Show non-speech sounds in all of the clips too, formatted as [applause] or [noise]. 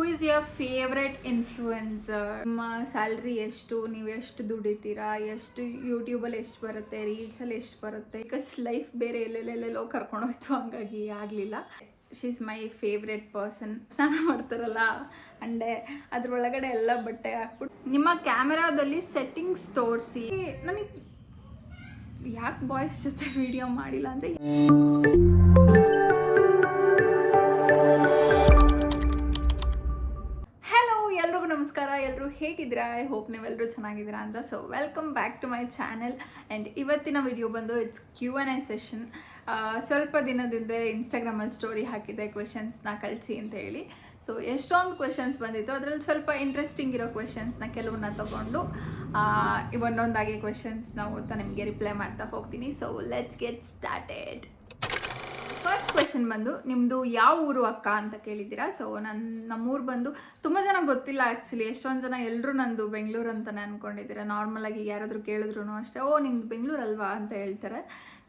Who is your favourite influencer ನಿಮ್ಮ salary ಎಷ್ಟು? ನೀವು ಎಷ್ಟು ದುಡಿತೀರಾ? ಎಷ್ಟು ಯೂಟ್ಯೂಬಲ್ಲಿ ಎಷ್ಟು ಬರುತ್ತೆ? ರೀಲ್ಸಲ್ಲಿ ಎಷ್ಟು ಬರುತ್ತೆ? ಬಿಕಾಸ್ ಲೈಫ್ ಬೇರೆ ಎಲ್ಲೆಲ್ಲೆಲ್ಲೆಲ್ಲೋ ಕರ್ಕೊಂಡೋಯ್ತು ಹಂಗಾಗಿ ಆಗಲಿಲ್ಲ. She is my favourite person ಸ್ನಾನ ಮಾಡ್ತಾರಲ್ಲ, ಅಂಡೆ. ಅದ್ರೊಳಗಡೆ ಎಲ್ಲ ಬಟ್ಟೆ ಹಾಕ್ಬಿಟ್ಟು. ನಿಮ್ಮ ಕ್ಯಾಮೆರಾದಲ್ಲಿ ಸೆಟ್ಟಿಂಗ್ಸ್ ತೋರಿಸಿ. ನನಗೆ ಯಾಕೆ ಬಾಯ್ಸ್ ಜೊತೆ ವಿಡಿಯೋ ಮಾಡಿಲ್ಲ ಅಂದರೆ ನಮಸ್ಕಾರ ಎಲ್ಲರೂ ಹೇಗಿದ್ದೀರಾ? ಐ ಹೋಪ್ ನೀವೆಲ್ಲರೂ ಚೆನ್ನಾಗಿದ್ದೀರಾ ಅಂತ. So welcome back to my channel and ಇವತ್ತಿನ ವಿಡಿಯೋ ಬಂದು it's Q N A session ಸ್ವಲ್ಪ ದಿನದಿಂದ ಇನ್ಸ್ಟಾಗ್ರಾಮಲ್ಲಿ ಸ್ಟೋರಿ ಹಾಕಿದ್ದೆ ಕ್ವೆಶನ್ಸ್ನ ಕಳಿಸಿ ಅಂತ ಹೇಳಿ. ಸೊ ಎಷ್ಟೊಂದು ಕ್ವೆಶನ್ಸ್ ಬಂದಿತ್ತು. ಅದರಲ್ಲಿ ಸ್ವಲ್ಪ ಇಂಟ್ರೆಸ್ಟಿಂಗ್ ಇರೋ ಕ್ವೆಶನ್ಸ್ನ ಕೆಲವನ್ನ ತಗೊಂಡು ಒಂದೊಂದಾಗಿ ಕ್ವೆಶನ್ಸ್ನ ಓದ್ತಾ ನಿಮಗೆ ರಿಪ್ಲೈ ಮಾಡ್ತಾ ಹೋಗ್ತೀನಿ. So let's get started first question ಬಂದು ನಿಮ್ಮದು ಯಾವ ಊರು ಅಕ್ಕ ಅಂತ ಕೇಳಿದ್ದೀರಾ? ಸೊ ನನ್ನ ನಮ್ಮೂರು ಬಂದು ತುಂಬ ಜನ ಗೊತ್ತಿಲ್ಲ ಆ್ಯಕ್ಚುಲಿ ಎಷ್ಟೊಂದು ಜನ ಎಲ್ಲರೂ ನಂದು ಬೆಂಗಳೂರು ಅಂತಲೇ ಅಂದ್ಕೊಂಡಿದ್ದೀರಾ ನಾರ್ಮಲಾಗಿ ಯಾರಾದರೂ ಕೇಳಿದ್ರು ಅಷ್ಟೇ, ಓ, ನಿಮ್ದು ಬೆಂಗಳೂರು ಅಲ್ವಾ? ಅಂತ ಹೇಳ್ತಾರೆ.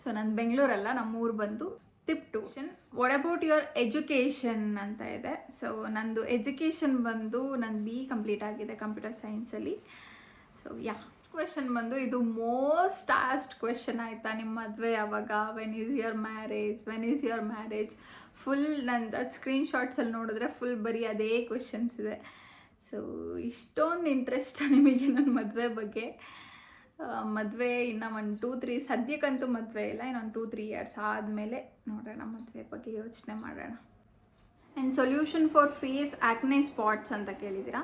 ಸೊ ನನ್ನ ಬೆಂಗಳೂರಲ್ಲ ನಮ್ಮ ಊರು ಬಂದು ತಿಪ್ಟೂಷನ್ ವಾಟ್ ಅಬೌಟ್ ಯುವರ್ ಎಜುಕೇಷನ್ ಅಂತ ಇದೆ. ಸೊ ನಂದು ಎಜುಕೇಷನ್ ಬಂದು ನನ್ನ ಬಿ ಕಂಪ್ಲೀಟ್ ಆಗಿದೆ ಕಂಪ್ಯೂಟರ್ ಸೈನ್ಸಲ್ಲಿ ಸೊ ಯಾ ಕ್ವೆಶನ್ ಬಂದು, ಇದು ಮೋಸ್ಟ್ ಆಸ್ಟ್ ಕ್ವೆಶನ್ ಆಯಿತಾ ನಿಮ್ಮ ಮದುವೆ ಯಾವಾಗ? When is your marriage when is your marriage full ನಂದು ಅದು ಸ್ಕ್ರೀನ್ ಶಾಟ್ಸಲ್ಲಿ ನೋಡಿದ್ರೆ ಫುಲ್ ಬರೀ ಅದೇ ಕ್ವೆಶನ್ಸ್ ಇದೆ. ಸೊ ಇಷ್ಟೊಂದು ಇಂಟ್ರೆಸ್ಟ್ ನಿಮಗೆ ನನ್ನ ಮದುವೆ ಬಗ್ಗೆ. ಮದುವೆ ಇನ್ನು ಒಂದು ಟೂ ತ್ರೀ ಸದ್ಯಕ್ಕಂತೂ ಮದುವೆ ಇಲ್ಲ ಇನ್ನೊಂದು ಟೂ ತ್ರೀ ಇಯರ್ಸ್ ಆದಮೇಲೆ ನೋಡೋಣ, ಮದುವೆ ಬಗ್ಗೆ ಯೋಚನೆ ಮಾಡೋಣ. And solution for face acne spots ಅಂತ ಕೇಳಿದ್ದೀರಾ?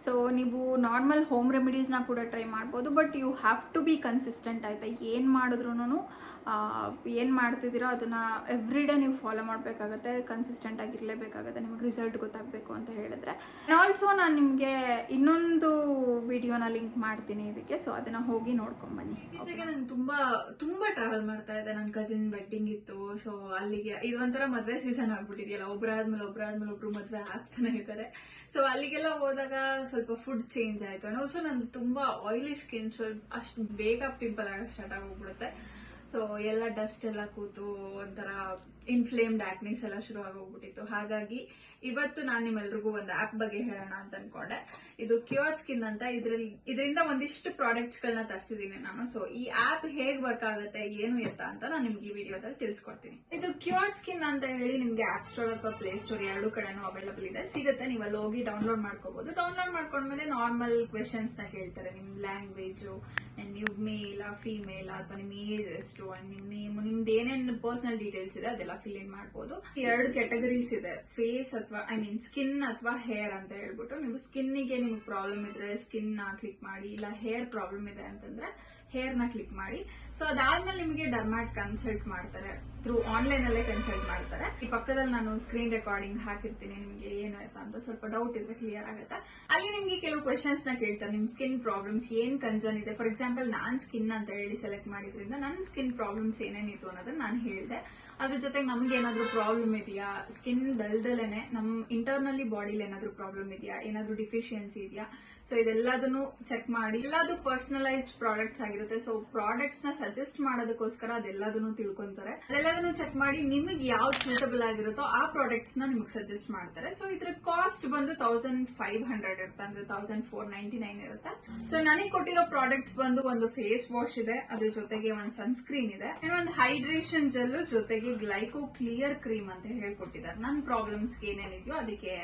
ಸೊ ನೀವು ನಾರ್ಮಲ್ ಹೋಮ್ ರೆಮಿಡೀಸ್ನ ಕೂಡ ಟ್ರೈ ಮಾಡ್ಬೋದು but you have to be consistent ಆಯಿತಾ? ಏನು ಮಾಡಿದ್ರೂ ಏನು ಮಾಡ್ತಿದ್ದೀರೋ ಅದನ್ನು ಎವ್ರಿ ಡೇ ನೀವು ಫಾಲೋ ಮಾಡಬೇಕಾಗತ್ತೆ ಕನ್ಸಿಸ್ಟೆಂಟ್ ಆಗಿರಲೇಬೇಕಾಗತ್ತೆ, ನಿಮಗೆ ರಿಸಲ್ಟ್ ಗೊತ್ತಾಗಬೇಕು ಅಂತ ಹೇಳಿದ್ರೆ. ಆಲ್ಸೋ ನಾನು ನಿಮಗೆ ಇನ್ನೊಂದು ವಿಡಿಯೋನ ಲಿಂಕ್ ಮಾಡ್ತೀನಿ ಇದಕ್ಕೆ ಸೊ ಅದನ್ನು ಹೋಗಿ ನೋಡ್ಕೊಂಬನ್ನಿ ಇತ್ತೀಚೆಗೆ ನಾನು ತುಂಬ ತುಂಬ ಟ್ರಾವೆಲ್ ಮಾಡ್ತಾ ಇದ್ದೆ. ನನ್ನ ಕಸಿನ್ ವೆಡ್ಡಿಂಗ್ ಇತ್ತು ಸೊ ಅಲ್ಲಿಗೆ, ಇದು ಒಂಥರ ಮದುವೆ ಸೀಸನ್ ಆಗ್ಬಿಟ್ಟಿದೆಯಲ್ಲ. ಒಬ್ಬರಾದ್ಮೇಲೆ ಒಬ್ಬರಾದ್ಮೇಲೆ ಒಬ್ರು ಮದುವೆ ಆಗ್ತಾನೆ ಇದ್ದಾರೆ. ಸೊ ಅಲ್ಲಿಗೆಲ್ಲ ಹೋದಾಗ ಸ್ವಲ್ಪ ಫುಡ್ ಚೇಂಜ್ ಆಯಿತು. ಅನ್ನೋ ಸೊ ನಂದು ತುಂಬ ಆಯಿಲಿ ಸ್ಕಿನ್ ಸ್ವಲ್ಪ ಅಷ್ಟು ಬೇಗ ಪಿಂಪಲ್ ಆಗೋಕ್ಕೆ ಸ್ಟಾರ್ಟ್ ಆಗೋಗ್ಬಿಡುತ್ತೆ. ಸೊ ಎಲ್ಲ ಡಸ್ಟ್ ಎಲ್ಲ ಕೂತು ಒಂಥರ ಇನ್ಫ್ಲೇಮ್ಡ್ ಆಕ್ನೆಸ್ ಎಲ್ಲ ಶುರು ಆಗೋಗ್ಬಿಟ್ಟಿತ್ತು ಹಾಗಾಗಿ ಇವತ್ತು ನಾನು ನಿಮ್ಮೆಲ್ರಿಗೂ ಒಂದು ಆಪ್ ಬಗ್ಗೆ ಹೇಳೋಣ ಅಂತ ಅನ್ಕೊಂಡೆ. ಇದು ಕ್ಯೂರ್ ಸ್ಕಿನ್ ಅಂತ. ಇದ್ರಲ್ಲಿ ಇದರಿಂದ ಒಂದಿಷ್ಟು ಪ್ರಾಡಕ್ಟ್ಸ್ ಗಳನ್ನ ತರಿಸಿದೀನಿ ನಾನು. ಸೊ ಈ ಆಪ್ ಹೇಗ್ ವರ್ಕ್ ಆಗುತ್ತೆ, ಏನು ಎತ್ತ ಅಂತ ನಾನು ನಿಮ್ಗೆ ಈ ವಿಡಿಯೋದಲ್ಲಿ ತಿಳಿಸ್ಕೊಡ್ತೀನಿ. ಇದು ಕ್ಯೂರ್ ಸ್ಕಿನ್ ಅಂತ ಹೇಳಿ ನಿಮ್ಗೆ ಆಪ್ ಸ್ಟೋರ್ ಅಥವಾ ಪ್ಲೇ ಸ್ಟೋರ್ ಎರಡು ಕಡೆನೂ ಅವೈಲಬಲ್ ಇದೆ. ಸಿಗುತ್ತೆ, ನೀವು ಅಲ್ಲಿ ಹೋಗಿ ಡೌನ್ಲೋಡ್ ಮಾಡ್ಕೋಬಹುದು ಡೌನ್ಲೋಡ್ ಮಾಡ್ಕೊಂಡ್ಮೇಲೆ ನಾರ್ಮಲ್ ಕ್ವೆಶನ್ಸ್ನ ಕೇಳ್ತಾರೆ. ನಿಮ್ ಲ್ಯಾಂಗ್ವೇಜ್ ನೀವು ಮೇಲ್ ಫೀಮೇಲ್ ಅಥವಾ ನಿಮ್ ಏಜ್ ಎಷ್ಟು, ನಿಮ್ ನೇಮ್ ನಿಮ್ದು ಏನೇನು ಪರ್ಸನಲ್ ಡೀಟೇಲ್ಸ್ ಇದೆ, ಅದೆಲ್ಲ ಫಿಲ್ ಮಾಡ್ಬೋದು. ಎರಡು ಕ್ಯಾಟಗರೀಸ್ ಇದೆ. ಫೇಸ್ ಅಥವಾ ಐ ಮೀನ್ ಸ್ಕಿನ್ ಅಥವಾ ಹೇರ್ ಅಂತ ಹೇಳ್ಬಿಟ್ಟು ನೀವು ಸ್ಕಿನ್ನಿಗೆ ನಿಮ್ಗೆ ಪ್ರಾಬ್ಲಮ್ ಇದ್ರೆ ಸ್ಕಿನ್ನ ಕ್ಲಿಕ್ ಮಾಡಿ, ಇಲ್ಲ ಹೇರ್ ಪ್ರಾಬ್ಲಮ್ ಇದೆ ಅಂತಂದ್ರೆ ಹೇರ್ನ ಕ್ಲಿಕ್ ಮಾಡಿ. ಸೊ ಅದಾದ್ಮೇಲೆ ನಿಮಗೆ ಡರ್ಮಾಟ್ ಕನ್ಸಲ್ಟ್ ಮಾಡ್ತಾರೆ. ಥ್ರೂ ಆನ್ಲೈನ್ ಅಲ್ಲೇ ಕನ್ಸಲ್ಟ್ ಮಾಡ್ತಾರೆ. ಈ ಪಕ್ಕದಲ್ಲಿ ನಾನು ಸ್ಕ್ರೀನ್ ರೆಕಾರ್ಡಿಂಗ್ ಹಾಕಿರ್ತೀನಿ, ನಿಮ್ಗೆ ಏನು ಅಂತ ಸ್ವಲ್ಪ ಡೌಟ್ ಇದ್ರೆ ಕ್ಲಿಯರ್ ಆಗುತ್ತೆ? ಅಲ್ಲಿ ನಿಮ್ಗೆ ಕೆಲವು ಕ್ವೆಶನ್ಸ್ನ ಕೇಳ್ತಾರೆ. ನಿಮ್ ಸ್ಕಿನ್ ಪ್ರಾಬ್ಲಮ್ಸ್ ಏನ್ ಕನ್ಸರ್ನ್ ಇದೆ? ಫಾರ್ ಎಕ್ಸಾಂಪಲ್ ನಾನ್ ಸ್ಕಿನ್ ಅಂತ ಹೇಳಿ ಸೆಲೆಕ್ಟ್ ಮಾಡಿದ್ರಿಂದ ನನ್ನ ಸ್ಕಿನ್ ಪ್ರಾಬ್ಲಮ್ಸ್ ಏನೇನಿತ್ತು ಅನ್ನೋದನ್ನ ನಾನು ಹೇಳಿದೆ. ಅದ್ರ ಜೊತೆಗೆ ನಮ್ಗೆ ಏನಾದ್ರು ಪ್ರಾಬ್ಲಮ್ ಇದೆಯಾ? ಸ್ಕಿನ್ ದಲ್ದಲೇನೆ, ನಮ್ ಇಂಟರ್ನಲ್ಲಿ ಬಾಡಿಲಿ ಏನಾದ್ರು ಪ್ರಾಬ್ಲಮ್ ಇದೆಯಾ? ಏನಾದ್ರು ಡಿಫಿಷಿಯನ್ಸಿ ಇದೆಯಾ? ಸೊ ಇದೆಲ್ಲದನ್ನು ಚೆಕ್ ಮಾಡಿ. ಎಲ್ಲದು ಪರ್ಸನಲೈಸ್ಡ್ ಪ್ರಾಡಕ್ಟ್ಸ್ ಆಗಿರುತ್ತೆ. ಸೊ ಪ್ರಾಡಕ್ಟ್ಸ್ನ ಸಜೆಸ್ಟ್ ಮಾಡೋದಕ್ಕೋಸ್ಕರ ಅದೆಲ್ಲದನ್ನು ತಿಳ್ಕೊಂತಾರೆ. ಅದೆಲ್ಲದನ್ನು ಚೆಕ್ ಮಾಡಿ ನಿಮಗೆ ಯಾವ್ದು ಸೂಟಬಲ್ ಆಗಿರುತ್ತೋ ಆ ಪ್ರಾಡಕ್ಟ್ಸ್ನ ನಿಮಗೆ ಸಜೆಸ್ಟ್ ಮಾಡ್ತಾರೆ. ಸೊ ಇದ್ರ ಕಾಸ್ಟ್ ಬಂದು ತೌಸಂಡ್ ಫೈವ್ ಹಂಡ್ರೆಡ್ ಇರುತ್ತೆ. ಅಂದ್ರೆ ತೌಸಂಡ್ ಫೋರ್ ನೈಂಟಿ ನೈನ್ ಇರುತ್ತೆ. ಸೊ ನನಗೆ ಕೊಟ್ಟಿರೋ ಪ್ರಾಡಕ್ಟ್ಸ್ ಬಂದು ಒಂದು ಫೇಸ್ ವಾಶ್ ಇದೆ. ಅದ್ರ ಜೊತೆಗೆ ಒಂದು ಸನ್ಸ್ಕ್ರೀನ್ ಇದೆ. ಒಂದು ಹೈಡ್ರೇಷನ್ ಜೆಲ್ ಜೊತೆಗೆ ಗ್ಲೈಕೋ ಕ್ಲಿಯರ್ ಕ್ರೀಮ್ ಅಂತ ಹೇಳ್ಕೊಟ್ಟಿದ್ದಾರೆ. ನನ್ನ ಪ್ರಾಬ್ಲಮ್ಸ್ ಏನೇನಿದೆಯೋ ಅದಕ್ಕೆ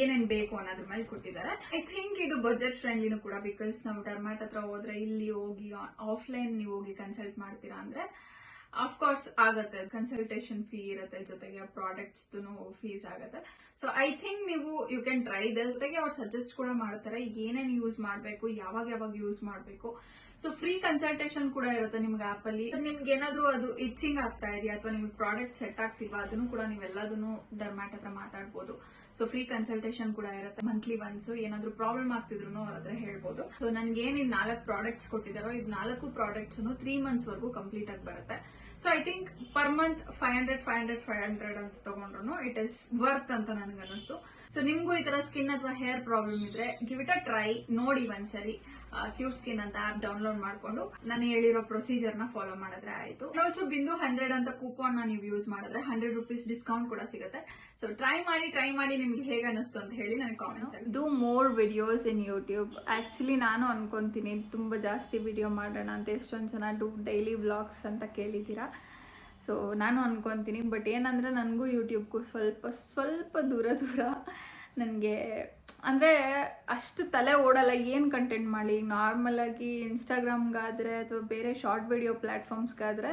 ಏನೇನ್ ಬೇಕು ಅನ್ನೋದ್ರ ಮೇಲೆ ಕೊಟ್ಟಿದ್ದಾರೆ. ಐ ಥಿಂಕ್ ಇದು ಬಜೆಟ್ ಫ್ರೆಂಡ್ಲಿನೂ ಕೂಡ ಬಿಕಾಸ್ ನಾವು ಡರ್ಮಾಟ್ ಹತ್ರ ಹೋದ್ರೆ ಇಲ್ಲಿ ಹೋಗಿ ಆಫ್ಲೈನ್ ನೀವು ಹೋಗಿ ಕನ್ಸಲ್ಟ್ ಮಾಡ್ತೀರಾ ಅಂದ್ರೆ ಕೋರ್ಸ್ ಆಗತ್ತೆ. ಕನ್ಸಲ್ಟೇಷನ್ ಫೀ ಇರುತ್ತೆ ಜೊತೆಗೆ ಪ್ರಾಡಕ್ಟ್ಸ್ ಫೀಸ್ ಆಗುತ್ತೆ. ಸೊ ಐ ಥಿಂಕ್ ನೀವು ಯು ಕ್ಯಾನ್ ಟ್ರೈ ದಸ್ ಜೊತೆಗೆ ಅವ್ರು ಸಜೆಸ್ಟ್ ಕೂಡ ಮಾಡ್ತಾರೆ ಏನೇನು ಯೂಸ್ ಮಾಡಬೇಕು, ಯಾವಾಗ ಯಾವಾಗ ಯೂಸ್ ಮಾಡಬೇಕು. ಸೊ ಫ್ರೀ ಕನ್ಸಲ್ಟೇಷನ್ ಕೂಡ ಇರುತ್ತೆ ನಿಮ್ಗೆ ಆಪ್ ಅಲ್ಲಿ. ನಿಮ್ಗೆ ಏನಾದ್ರು ಅದು ಇಚ್ಚಿಂಗ್ ಆಗ್ತಾ ಇದೆಯಾ ಅಥವಾ ನಿಮ್ಗೆ ಪ್ರಾಡಕ್ಟ್ ಸೆಟ್ ಆಗ್ತಿಲ್ವಾ, ಅದನ್ನು ಕೂಡ ನೀವೆಲ್ಲದನ್ನು ಡರ್ಮ್ಯಾಟ್ ಹತ್ರ ಮಾತಾಡ್ಬೋದು. ಸೊ ಫ್ರೀ ಕನ್ಸಲ್ಟೇಷನ್ ಕೂಡ ಇರುತ್ತೆ. ಮಂತ್ಲಿ ಒನ್ಸ್ ಏನಾದ್ರು ಪ್ರಾಬ್ಲಮ್ ಆಗ್ತಿದ್ರು ಅವ್ರ ಹತ್ರ ಹೇಳ್ಬೋದು. ಸೊ ನನ್ಗೆ ಏನ್ ನಾಲ್ಕು ಪ್ರಾಡಕ್ಟ್ಸ್ ಕೊಟ್ಟಿದಾರೋ, ಇದು ನಾಲ್ಕು ಪ್ರಾಡಕ್ಟ್ಸ್ ತ್ರೀ ಮಂತ್ಸ್ ವರೆಗೂ ಕಂಪ್ಲೀಟ್ ಆಗಿ ಬರುತ್ತೆ. So I think per month five hundred five hundred five hundred ಅಂತ ತಗೊಂಡ್ರು ಇಟ್ ಇಸ್ ವರ್ತ್ ಅಂತ ನನಗೆ ಅನಿಸ್ತು ಸೊ ನಿಮ್ಗೂ ಈ ತರ ಸ್ಕಿನ್ ಅಥವಾ ಹೇರ್ ಪ್ರಾಬ್ಲಮ್ ಇದ್ರೆ ಗಿವ್ ಇಟ್ ಅ ಟ್ರೈ ನೋಡಿ ಒಂದ್ಸರಿ. ಕ್ಯೂರ್ ಸ್ಕಿನ್ ಅಂತ ಆಪ್ ಡೌನ್ಲೋಡ್ ಮಾಡ್ಕೊಂಡು ನಾನು ಹೇಳಿರೋ ಪ್ರೊಸೀಜರ್ನ ಫಾಲೋ ಮಾಡಿದ್ರೆ ಆಯ್ತು. ಆಲ್ಸೋ ಬಿಂದು ಹಂಡ್ರೆಡ್ ಅಂತ ಕೂಪನ್ನ ನೀವು ಯೂಸ್ ಮಾಡಿದ್ರೆ ಹಂಡ್ರೆಡ್ ರುಪೀಸ್ ಡಿಸ್ಕೌಂಟ್ ಕೂಡ ಸಿಗುತ್ತೆ. ಸೊ ಟ್ರೈ ಮಾಡಿ ಟ್ರೈ ಮಾಡಿ ನಿಮ್ಗೆ ಹೇಗೆ ಅನಿಸ್ತು ಅಂತ ಹೇಳಿ ನನಗೆ comments do more videos in YouTube actually ನಾನು ಅನ್ಕೊಂತೀನಿ ತುಂಬ ಜಾಸ್ತಿ ವಿಡಿಯೋ ಮಾಡೋಣ ಅಂತ ಎಷ್ಟೊಂದು ಜನ ಡೂ ಡೈಲಿ ವ್ಲಾಗ್ಸ್ ಅಂತ ಕೇಳಿದ್ದೀರಾ. ಸೊ ನಾನು ಅನ್ಕೊತೀನಿ. ಬಟ್ ಏನಂದ್ರೆ ನನಗೂ ಯೂಟ್ಯೂಬ್ಗೂ ಸ್ವಲ್ಪ ಸ್ವಲ್ಪ ದೂರ ದೂರ ನನಗೆ, ಅಂದರೆ ಅಷ್ಟು ತಲೆ ಓಡಲ್ಲ, ಏನು ಕಂಟೆಂಟ್ ಮಾಡಲಿ ನಾರ್ಮಲಾಗಿ ಇನ್ಸ್ಟಾಗ್ರಾಮ್ಗಾದರೆ ಅಥವಾ ಬೇರೆ ಶಾರ್ಟ್ ವಿಡಿಯೋ ಪ್ಲ್ಯಾಟ್ಫಾರ್ಮ್ಸ್ಗಾದರೆ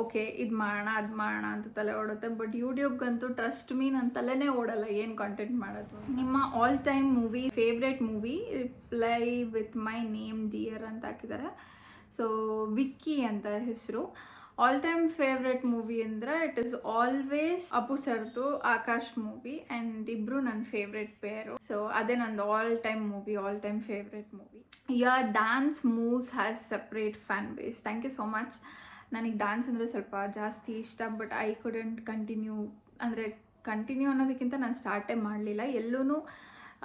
ಓಕೆ ಇದು ಮಾಡೋಣ, ಅದು ಮಾಡೋಣ ಅಂತ ತಲೆ ಓಡುತ್ತೆ. ಬಟ್ ಯೂಟ್ಯೂಬ್ಗಂತೂ ಟ್ರಸ್ಟ್ ಮೀ ನನ್ನ ತಲೆನೇ ಓಡಲ್ಲ ಏನು ಕಾಂಟೆಂಟ್ ಮಾಡೋದು. ನಿಮ್ಮ all time movie favourite movie reply with my name dear ಅಂತ ಹಾಕಿದ್ದಾರೆ ಸೊ ವಿಕ್ಕಿ ಅಂತ ಹೆಸರು. ಆಲ್ ಟೈಮ್ ಫೇವ್ರೆಟ್ ಮೂವಿ ಅಂದರೆ ಇಟ್ ಇಸ್ ಆಲ್ವೇಸ್ ಅಪು ಸರ್ದು ಆಕಾಶ್ ಮೂವಿ ಆ್ಯಂಡ್ ಇಬ್ರು ನನ್ನ ಫೇವ್ರೆಟ್ ಪೇರು ಸೊ ಅದೇ ನಂದು all time movie all time favourite movie your dance moves has separate fan base thank you so much ನನಗೆ ಡ್ಯಾನ್ಸ್ ಅಂದರೆ ಸ್ವಲ್ಪ ಜಾಸ್ತಿ ಇಷ್ಟ ಬಟ್ ಐ ಕುಡೆಂಟ್ ಕಂಟಿನ್ಯೂ ಅಂದರೆ ಕಂಟಿನ್ಯೂ ಅನ್ನೋದಕ್ಕಿಂತ ನಾನು ಸ್ಟಾರ್ಟೇ ಮಾಡಲಿಲ್ಲ. ಎಲ್ಲೂ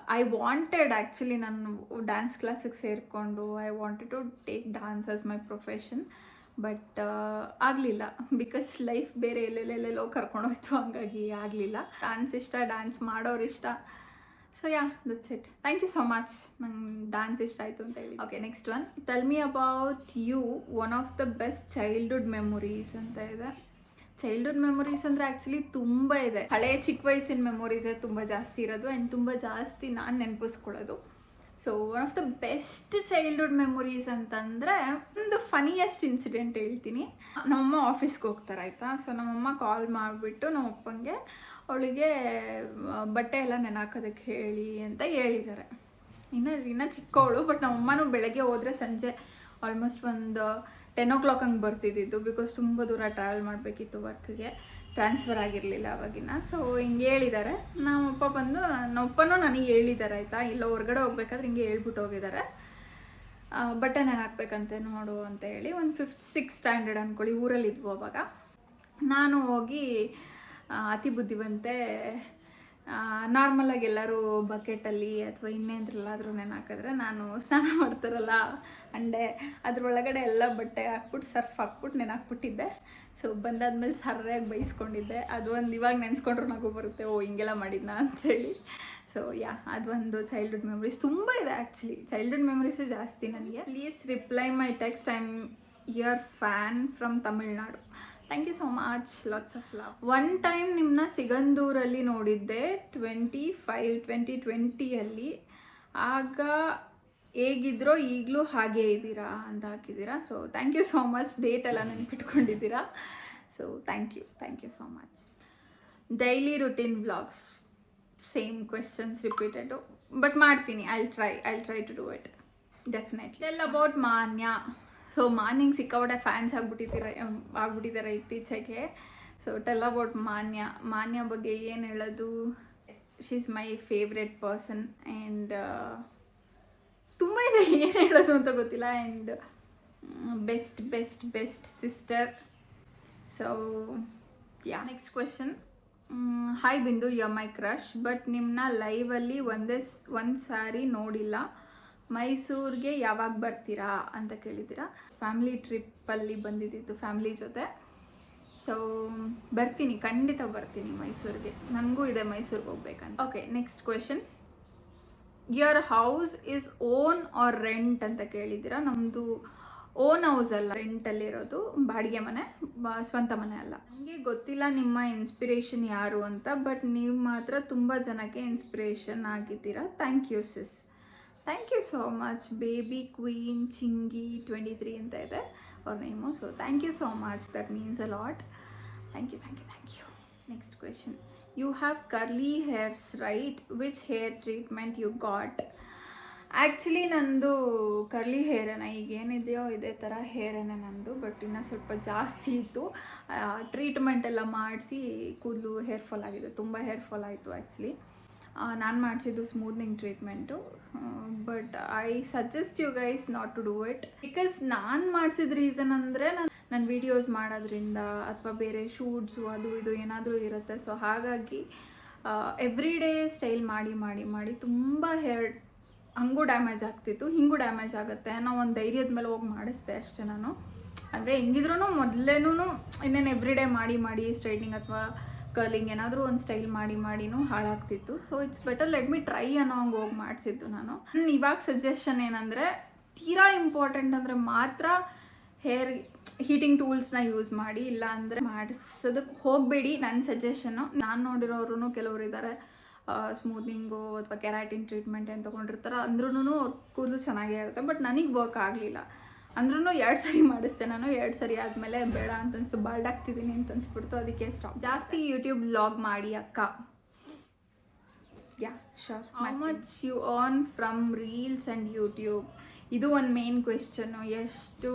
ಐ ವಾಂಟೆಡ್ ಆ್ಯಕ್ಚುಲಿ ನಾನು ಡ್ಯಾನ್ಸ್ ಕ್ಲಾಸಿಗೆ ಸೇರಿಕೊಂಡು I wanted to take dance as my profession but ಆಗಲಿಲ್ಲ. ಬಿಕಾಸ್ ಲೈಫ್ ಬೇರೆ ಎಲ್ಲೆಲ್ಲೆಲ್ಲೆಲ್ಲೋ ಕರ್ಕೊಂಡೋಯ್ತು, ಹಂಗಾಗಿ ಆಗಲಿಲ್ಲ. ಡ್ಯಾನ್ಸ್ ಇಷ್ಟ ಡ್ಯಾನ್ಸ್ ಮಾಡೋರು ಇಷ್ಟ. So ya that's it thank you so much ನಂಗೆ ಡ್ಯಾನ್ಸ್ ಇಷ್ಟ ಆಯಿತು ಅಂತ ಹೇಳಿ. Okay next one tell me about you one of the best childhood memories ಅಂತ ಇದೆ. ಚೈಲ್ಡ್ಹುಡ್ ಮೆಮೊರೀಸ್ ಅಂದರೆ ಆ್ಯಕ್ಚುಲಿ ತುಂಬ ಇದೆ. ಹಳೆಯ ಚಿಕ್ಕ ವಯಸ್ಸಿನ ಮೆಮೊರೀಸೇ ತುಂಬ ಜಾಸ್ತಿ ಇರೋದು. ಆ್ಯಂಡ್ ತುಂಬ ಜಾಸ್ತಿ ನಾನು ನೆನಪಿಸ್ಕೊಳ್ಳೋದು. So one of the best childhood memories ಅಂತಂದರೆ ಒಂದು ಫನಿಯೆಸ್ಟ್ ಇನ್ಸಿಡೆಂಟ್ ಹೇಳ್ತೀನಿ. ನಮ್ಮಮ್ಮ ಆಫೀಸ್ಗೆ ಹೋಗ್ತಾರೆ, ಆಯಿತಾ? ಸೊ ನಮ್ಮಮ್ಮ ಕಾಲ್ ಮಾಡಿಬಿಟ್ಟು ನಮ್ಮ ಅಪ್ಪಂಗೆ, ಅವಳಿಗೆ ಬಟ್ಟೆ ಎಲ್ಲ ನೆನಾಕೋದಕ್ಕೆ ಹೇಳಿ ಅಂತ ಹೇಳಿದ್ದಾರೆ. ಇನ್ನು ಇನ್ನು ಚಿಕ್ಕವಳು ಬಟ್ ನಮ್ಮಮ್ಮನೂ ಬೆಳಗ್ಗೆ ಹೋದರೆ ಸಂಜೆ ಆಲ್ಮೋಸ್ಟ್ ಒಂದು ಟೆನ್ ಓ ಕ್ಲಾಕ್ ಹಂಗೆ ಬರ್ತಿದ್ದಿದ್ದು ಬಿಕಾಸ್ ತುಂಬ ದೂರ ಟ್ರಾವೆಲ್ ಮಾಡಬೇಕಿತ್ತು ವರ್ಕ್ಗೆ ಟ್ರಾನ್ಸ್ಫರ್ ಆಗಿರಲಿಲ್ಲ ಅವಾಗಿನ. ಸೊ ಹಿಂಗೆ ಹೇಳಿದ್ದಾರೆ ನಮ್ಮಪ್ಪ ಬಂದು ನಮ್ಮಪ್ಪನೂ ನನಗೆ ಹೇಳಿದ್ದಾರೆ ಆಯಿತಾ? ಇಲ್ಲ, ಹೊರಗಡೆ ಹೋಗ್ಬೇಕಾದ್ರೆ ಹಿಂಗೆ ಹೇಳ್ಬಿಟ್ಟು ಹೋಗಿದ್ದಾರೆ ಬಟನ್ ನಾನು ಹಾಕ್ಬೇಕಂತೆ ನೋಡು ಅಂತ ಹೇಳಿ ಒಂದು ಫಿಫ್ತ್ ಸಿಕ್ಸ್ ಸ್ಟ್ಯಾಂಡರ್ಡ್ ಅಂದ್ಕೊಳ್ಳಿ ಊರಲ್ಲಿದ್ವು ಅವಾಗ. ನಾನು ಹೋಗಿ ಅತಿ ಬುದ್ಧಿವಂತೆ ನಾರ್ಮಲಾಗಿ ಎಲ್ಲರೂ ಬಕೆಟಲ್ಲಿ ಅಥವಾ ಇನ್ನೇಂದ್ರಲ್ಲಾದ್ರೂ ನೆನೆ ಹಾಕಿದ್ರೆ ನಾನು ಸ್ನಾನ [laughs] ಮಾಡ್ತಾರಲ್ಲ ಅಂಡೆ, ಅದ್ರೊಳಗಡೆ ಎಲ್ಲ ಬಟ್ಟೆ ಹಾಕ್ಬಿಟ್ಟು ಸರ್ಫ್ ಹಾಕ್ಬಿಟ್ಟು ನೆನೆ ಹಾಕ್ಬಿಟ್ಟಿದ್ದೆ ಸೊ ಬಂದಾದ್ಮೇಲೆ ಸರ್ಯಾಗಿ ಬೈಸ್ಕೊಂಡಿದ್ದೆ. ಅದು ಒಂದು ಇವಾಗ ನೆನೆಸ್ಕೊಂಡ್ರು ನಗು ಬರುತ್ತೆ. ಓ, ಹಿಂಗೆಲ್ಲ ಮಾಡಿದ್ನಾ ಅಂತೇಳಿ. ಸೊ ಯಾ ಅದೊಂದು ಚೈಲ್ಡ್ಹುಡ್ ಮೆಮೊರೀಸ್ ತುಂಬ ಇದೆ ಆ್ಯಕ್ಚುಲಿ ಚೈಲ್ಡ್ಹುಡ್ ಮೆಮೊರೀಸ್ ಜಾಸ್ತಿ ನನಗೆ. Please reply my text I'm your fan from Tamil Nadu thank you so much lots of love one time ನಿಮ್ಮನ್ನ ಸಿಗಂದೂರಲ್ಲಿ ನೋಡಿದ್ದೆ ಟ್ವೆಂಟಿ ಫೈವ್ ಟ್ವೆಂಟಿ ಟ್ವೆಂಟಿಯಲ್ಲಿ ಆಗ ಹೇಗಿದ್ರೋ ಈಗಲೂ ಹಾಗೇ ಇದ್ದೀರಾ ಅಂತ ಹಾಕಿದ್ದೀರಾ. So thank you so much date ಎಲ್ಲ ನೆನ್ಪಿಟ್ಕೊಂಡಿದ್ದೀರಾ. So thank you thank you so much daily routine blogs same questions repeated but ಮಾಡ್ತೀನಿ. I try I try to do it definitely ಎಲ್ಲ about Manya so ಮಾನ್ಯಂಗೆ ಸಿಕ್ಕಾಪಟ್ಟೆ ಫ್ಯಾನ್ಸ್ ಆಗ್ಬಿಟ್ಟಿದ್ದೀರ ಆಗ್ಬಿಟ್ಟಿದ್ದಾರೆ ಇತ್ತೀಚೆಗೆ. So tell about Manya. Manya ಬಗ್ಗೆ ಏನು ಹೇಳೋದು? She is my favourite person and ತುಂಬ ಇದೆ ಏನು ಹೇಳೋದು ಅಂತ ಗೊತ್ತಿಲ್ಲ. And best best best sister so ya next question hi Bindu you my crush but ನಿಮ್ಮನ್ನ ಲೈವಲ್ಲಿ ಒಂದೇ ಒಂದು ಸಾರಿ ನೋಡಿಲ್ಲ. ಮೈಸೂರಿಗೆ ಯಾವಾಗ ಬರ್ತೀರಾ ಅಂತ ಕೇಳಿದ್ದೀರಾ? ಫ್ಯಾಮಿಲಿ ಟ್ರಿಪ್ಪಲ್ಲಿ ಬಂದಿದ್ದಿತ್ತು ಫ್ಯಾಮ್ಲಿ ಜೊತೆ. ಸೊ ಬರ್ತೀನಿ, ಖಂಡಿತ ಬರ್ತೀನಿ ಮೈಸೂರಿಗೆ. ನನಗೂ ಇದೆ ಮೈಸೂರಿಗೆ ಹೋಗ್ಬೇಕಂತ. Okay next question your house is own or rent ಅಂತ ಕೇಳಿದ್ದೀರಾ? ನಮ್ಮದು ಓನ್ ಹೌಸ್ ಅಲ್ಲ ರೆಂಟಲ್ಲಿರೋದು ಬಾಡಿಗೆ ಮನೆ ಸ್ವಂತ ಮನೆ ಅಲ್ಲ. ನನಗೆ ಗೊತ್ತಿಲ್ಲ ನಿಮ್ಮ ಇನ್ಸ್ಪಿರೇಷನ್ ಯಾರು ಅಂತ ಬಟ್ ನೀವು ಮಾತ್ರ ತುಂಬ ಜನಕ್ಕೆ ಇನ್ಸ್ಪಿರೇಷನ್ ಆಗಿದ್ದೀರಾ. Thank you sis thank you so much baby queen ಚಿಂಗಿ twenty three ಅಂತ ಇದೆ. ಅವ್ರ name so thank you so much that means a lot thank you thank you thank you next question you have curly hairs right which hair treatment you got actually ನಂದು curly ಹೇರನ ಏನಿದೆಯೋ ಇದೇ ಥರ ಹೇರನ ನಂದು but ಇನ್ನೂ ಸ್ವಲ್ಪ ಜಾಸ್ತಿ ಇತ್ತು. ಟ್ರೀಟ್ಮೆಂಟ್ ಎಲ್ಲ ಮಾಡಿಸಿ, ಕೂದಲು ಹೇರ್ ಫಾಲ್ ಆಗಿದೆ. ತುಂಬ ಹೇರ್ ಫಾಲ್ ಆಯಿತು ಆ್ಯಕ್ಚುಲಿ ನಾನು ಮಾಡಿಸಿದ್ದು smoothening treatment but I suggest you guys not to do it because ನಾನು ಮಾಡಿಸಿದ ರೀಸನ್ ಅಂದರೆ ನಾನು ನನ್ನ ವೀಡಿಯೋಸ್ ಮಾಡೋದ್ರಿಂದ ಅಥವಾ ಬೇರೆ ಶೂಟ್ಸು ಅದು ಇದು ಏನಾದರೂ ಇರುತ್ತೆ. ಸೊ ಹಾಗಾಗಿ ಎವ್ರಿ ಡೇ ಸ್ಟೈಲ್ ಮಾಡಿ ಮಾಡಿ ಮಾಡಿ ತುಂಬ ಹೇರ್ ಹಂಗೂ ಡ್ಯಾಮೇಜ್ ಆಗ್ತಿತ್ತು, ಹಿಂಗೂ ಡ್ಯಾಮೇಜ್ ಆಗುತ್ತೆ ಅನ್ನೋ ಒಂದು ಧೈರ್ಯದ ಮೇಲೆ ಹೋಗಿ ಮಾಡಿಸ್ದೆ ಅಷ್ಟೇ ನಾನು. ಅಂದರೆ ಹೆಂಗಿದ್ರು ಮೊದಲೇನೂ ಇನ್ನೇನು ಎವ್ರಿ ಡೇ ಮಾಡಿ ಮಾಡಿ ಸ್ಟ್ರೈಟ್ನಿಂಗ್ ಅಥವಾ ಕರ್ಲಿಂಗ್ ಏನಾದರೂ ಒಂದು ಸ್ಟೈಲ್ ಮಾಡಿ ಮಾಡಿನೂ ಹಾಳಾಗ್ತಿತ್ತು. So it's better let me try ಅನ್ನೋ ಹಂಗೆ ಹೋಗಿ ಮಾಡಿಸಿದ್ದು ನಾನು. ಇವಾಗ ಸಜೆಷನ್ ಏನಂದರೆ ತೀರಾ ಇಂಪಾರ್ಟೆಂಟ್ ಅಂದರೆ ಮಾತ್ರ ಹೇರ್ ಹೀಟಿಂಗ್ ಟೂಲ್ಸ್ನ ಯೂಸ್ ಮಾಡಿ ಇಲ್ಲ ಅಂದರೆ ಮಾಡಿಸೋದಕ್ಕೆ ಹೋಗಬೇಡಿ ನನ್ನ ಸಜೆಷನ್ನು ನಾನು ನೋಡಿರೋರು ಕೆಲವರು ಇದ್ದಾರೆ ಸ್ಮೂತ್ನಿಂಗು ಅಥವಾ ಕೆರಾಟಿನ್ ಟ್ರೀಟ್ಮೆಂಟ್ ಏನು ತೊಗೊಂಡಿರ್ತಾರೆ ಅಂದ್ರೂ ಅವ್ರ ಕೂದಲು ಚೆನ್ನಾಗೇ ಇರುತ್ತೆ ಬಟ್ ನನಗೆ ವರ್ಕ್ ಆಗಲಿಲ್ಲ. ಅಂದ್ರೂ ಎರಡು ಸರಿ ಮಾಡಿಸ್ತೆ ನಾನು ಎರಡು ಸರಿ ಆದಮೇಲೆ ಬೇಡ ಅಂತ ಅನ್ಸು ಬಾಲ್ಡ್ ಆಗ್ತಿದ್ದೀನಿ ಅಂತ ಅನ್ಸ್ಬಿಡ್ತು ಅದಕ್ಕೆ ಸ್ಟಾಪ್ ಜಾಸ್ತಿ ಯೂಟ್ಯೂಬ್ ಬ್ಲಾಗ್ ಮಾಡಿ ಅಕ್ಕ. Ya sure how much you earn from reels and YouTube ಇದು ಒಂದು ಮೇನ್ ಕ್ವೆಶನು ಎಷ್ಟು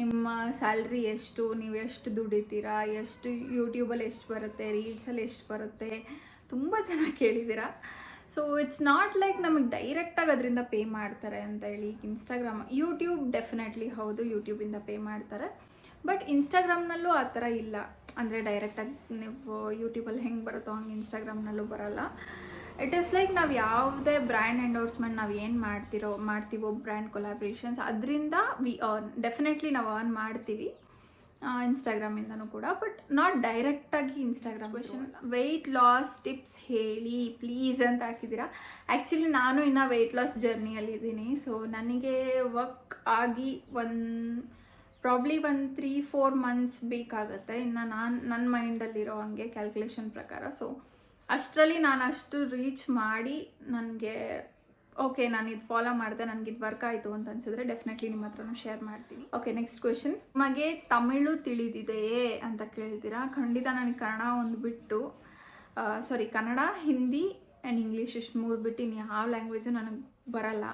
ನಿಮ್ಮ ಸ್ಯಾಲ್ರಿ ಎಷ್ಟು? ನೀವು ಎಷ್ಟು ದುಡಿತೀರಾ? ಎಷ್ಟು ಯೂಟ್ಯೂಬಲ್ಲಿ ಎಷ್ಟು ಬರುತ್ತೆ? ರೀಲ್ಸಲ್ಲಿ ಎಷ್ಟು ಬರುತ್ತೆ? ತುಂಬ ಚೆನ್ನಾಗಿ ಕೇಳಿದ್ದೀರಾ. ಸೊ ಇಟ್ಸ್ ನಾಟ್ ಲೈಕ್ ನಮಗೆ ಡೈರೆಕ್ಟಾಗಿ ಅದರಿಂದ ಪೇ ಮಾಡ್ತಾರೆ ಅಂತ ಹೇಳಿ ಇನ್ಸ್ಟಾಗ್ರಾಮ್ ಯೂಟ್ಯೂಬ್ ಡೆಫಿನೆಟ್ಲಿ ಹೌದು ಯೂಟ್ಯೂಬಿಂದ ಪೇ ಮಾಡ್ತಾರೆ. ಬಟ್ ಇನ್ಸ್ಟಾಗ್ರಾಮ್ನಲ್ಲೂ ಆ ಥರ ಇಲ್ಲ. ಅಂದರೆ ಡೈರೆಕ್ಟಾಗಿ ನೀವು ಯೂಟ್ಯೂಬಲ್ಲಿ ಹೆಂಗೆ ಬರುತ್ತೋ ಹಂಗೆ ಇನ್ಸ್ಟಾಗ್ರಾಮ್ನಲ್ಲೂ ಬರೋಲ್ಲ. ಇಟ್ ಈಸ್ ಲೈಕ್ ನಾವು ಯಾವುದೇ ಬ್ರ್ಯಾಂಡ್ ಎಂಡೋರ್ಸ್ಮೆಂಟ್ ನಾವು ಏನು ಮಾಡ್ತಿರೋ, ಮಾಡ್ತೀವೋ ಬ್ರ್ಯಾಂಡ್ ಕೊಲಾಬ್ರೇಷನ್ಸ್ ಅದರಿಂದ ವಿ ಅರ್ನ್ ಡೆಫಿನೆಟ್ಲಿ ನಾವು ಅರ್ನ್ ಮಾಡ್ತೀವಿ. ಇನ್ಸ್ಟಾಗ್ರಾಮಿಂದನೂ ಕೂಡ ಬಟ್ ನಾಟ್ ಡೈರೆಕ್ಟಾಗಿ Instagram question weight loss tips ಹೇಳಿ ಪ್ಲೀಸ್ ಅಂತ ಹಾಕಿದ್ದೀರಾ. ಆ್ಯಕ್ಚುಲಿ ನಾನು ಇನ್ನು ವೆಯ್ಟ್ ಲಾಸ್ ಜರ್ನಿಯಲ್ಲಿದ್ದೀನಿ ಸೊ ನನಗೆ ವರ್ಕ್ ಆಗಿ ಒಂದು ಪ್ರಾಬ್ಲಿ ಒಂದು ತ್ರೀ ಫೋರ್ ಮಂತ್ಸ್ ಬೇಕಾಗುತ್ತೆ. ಇನ್ನು ನಾನು ನನ್ನ ಮೈಂಡಲ್ಲಿರೋ ಹಂಗೆ ಕ್ಯಾಲ್ಕುಲೇಷನ್ ಪ್ರಕಾರ. ಸೊ ಅಷ್ಟರಲ್ಲಿ ನಾನು ಅಷ್ಟು ರೀಚ್ ಮಾಡಿ ನನಗೆ ಓಕೆ ನಾನು ಇದು ಫಾಲೋ ಮಾಡಿದೆ, ನನಗೆ ಇದು ವರ್ಕ್ ಆಯಿತು ಅಂತ ಅನ್ಸಿದ್ರೆ ಡೆಫಿನೆಟ್ಲಿ ನಿಮ್ಮ ಹತ್ರನೂ ಶೇರ್ ಮಾಡ್ತೀನಿ. ಓಕೆ ನೆಕ್ಸ್ಟ್ ಕ್ವೆಶನ್ ನಿಮಗೆ ತಮಿಳು ತಿಳಿದಿದೆಯೇ? ಅಂತ ಕೇಳಿದ್ದೀರಾ ಖಂಡಿತ ನನಗೆ ಕನ್ನಡ ಒಂದು ಬಿಟ್ಟು sorry Kannada, Hindi and English ಇಷ್ಟು ಮೂರು ಬಿಟ್ಟು ಇನ್ನು ಯಾವ ಲ್ಯಾಂಗ್ವೇಜು ನನಗೆ ಬರಲ್ಲ.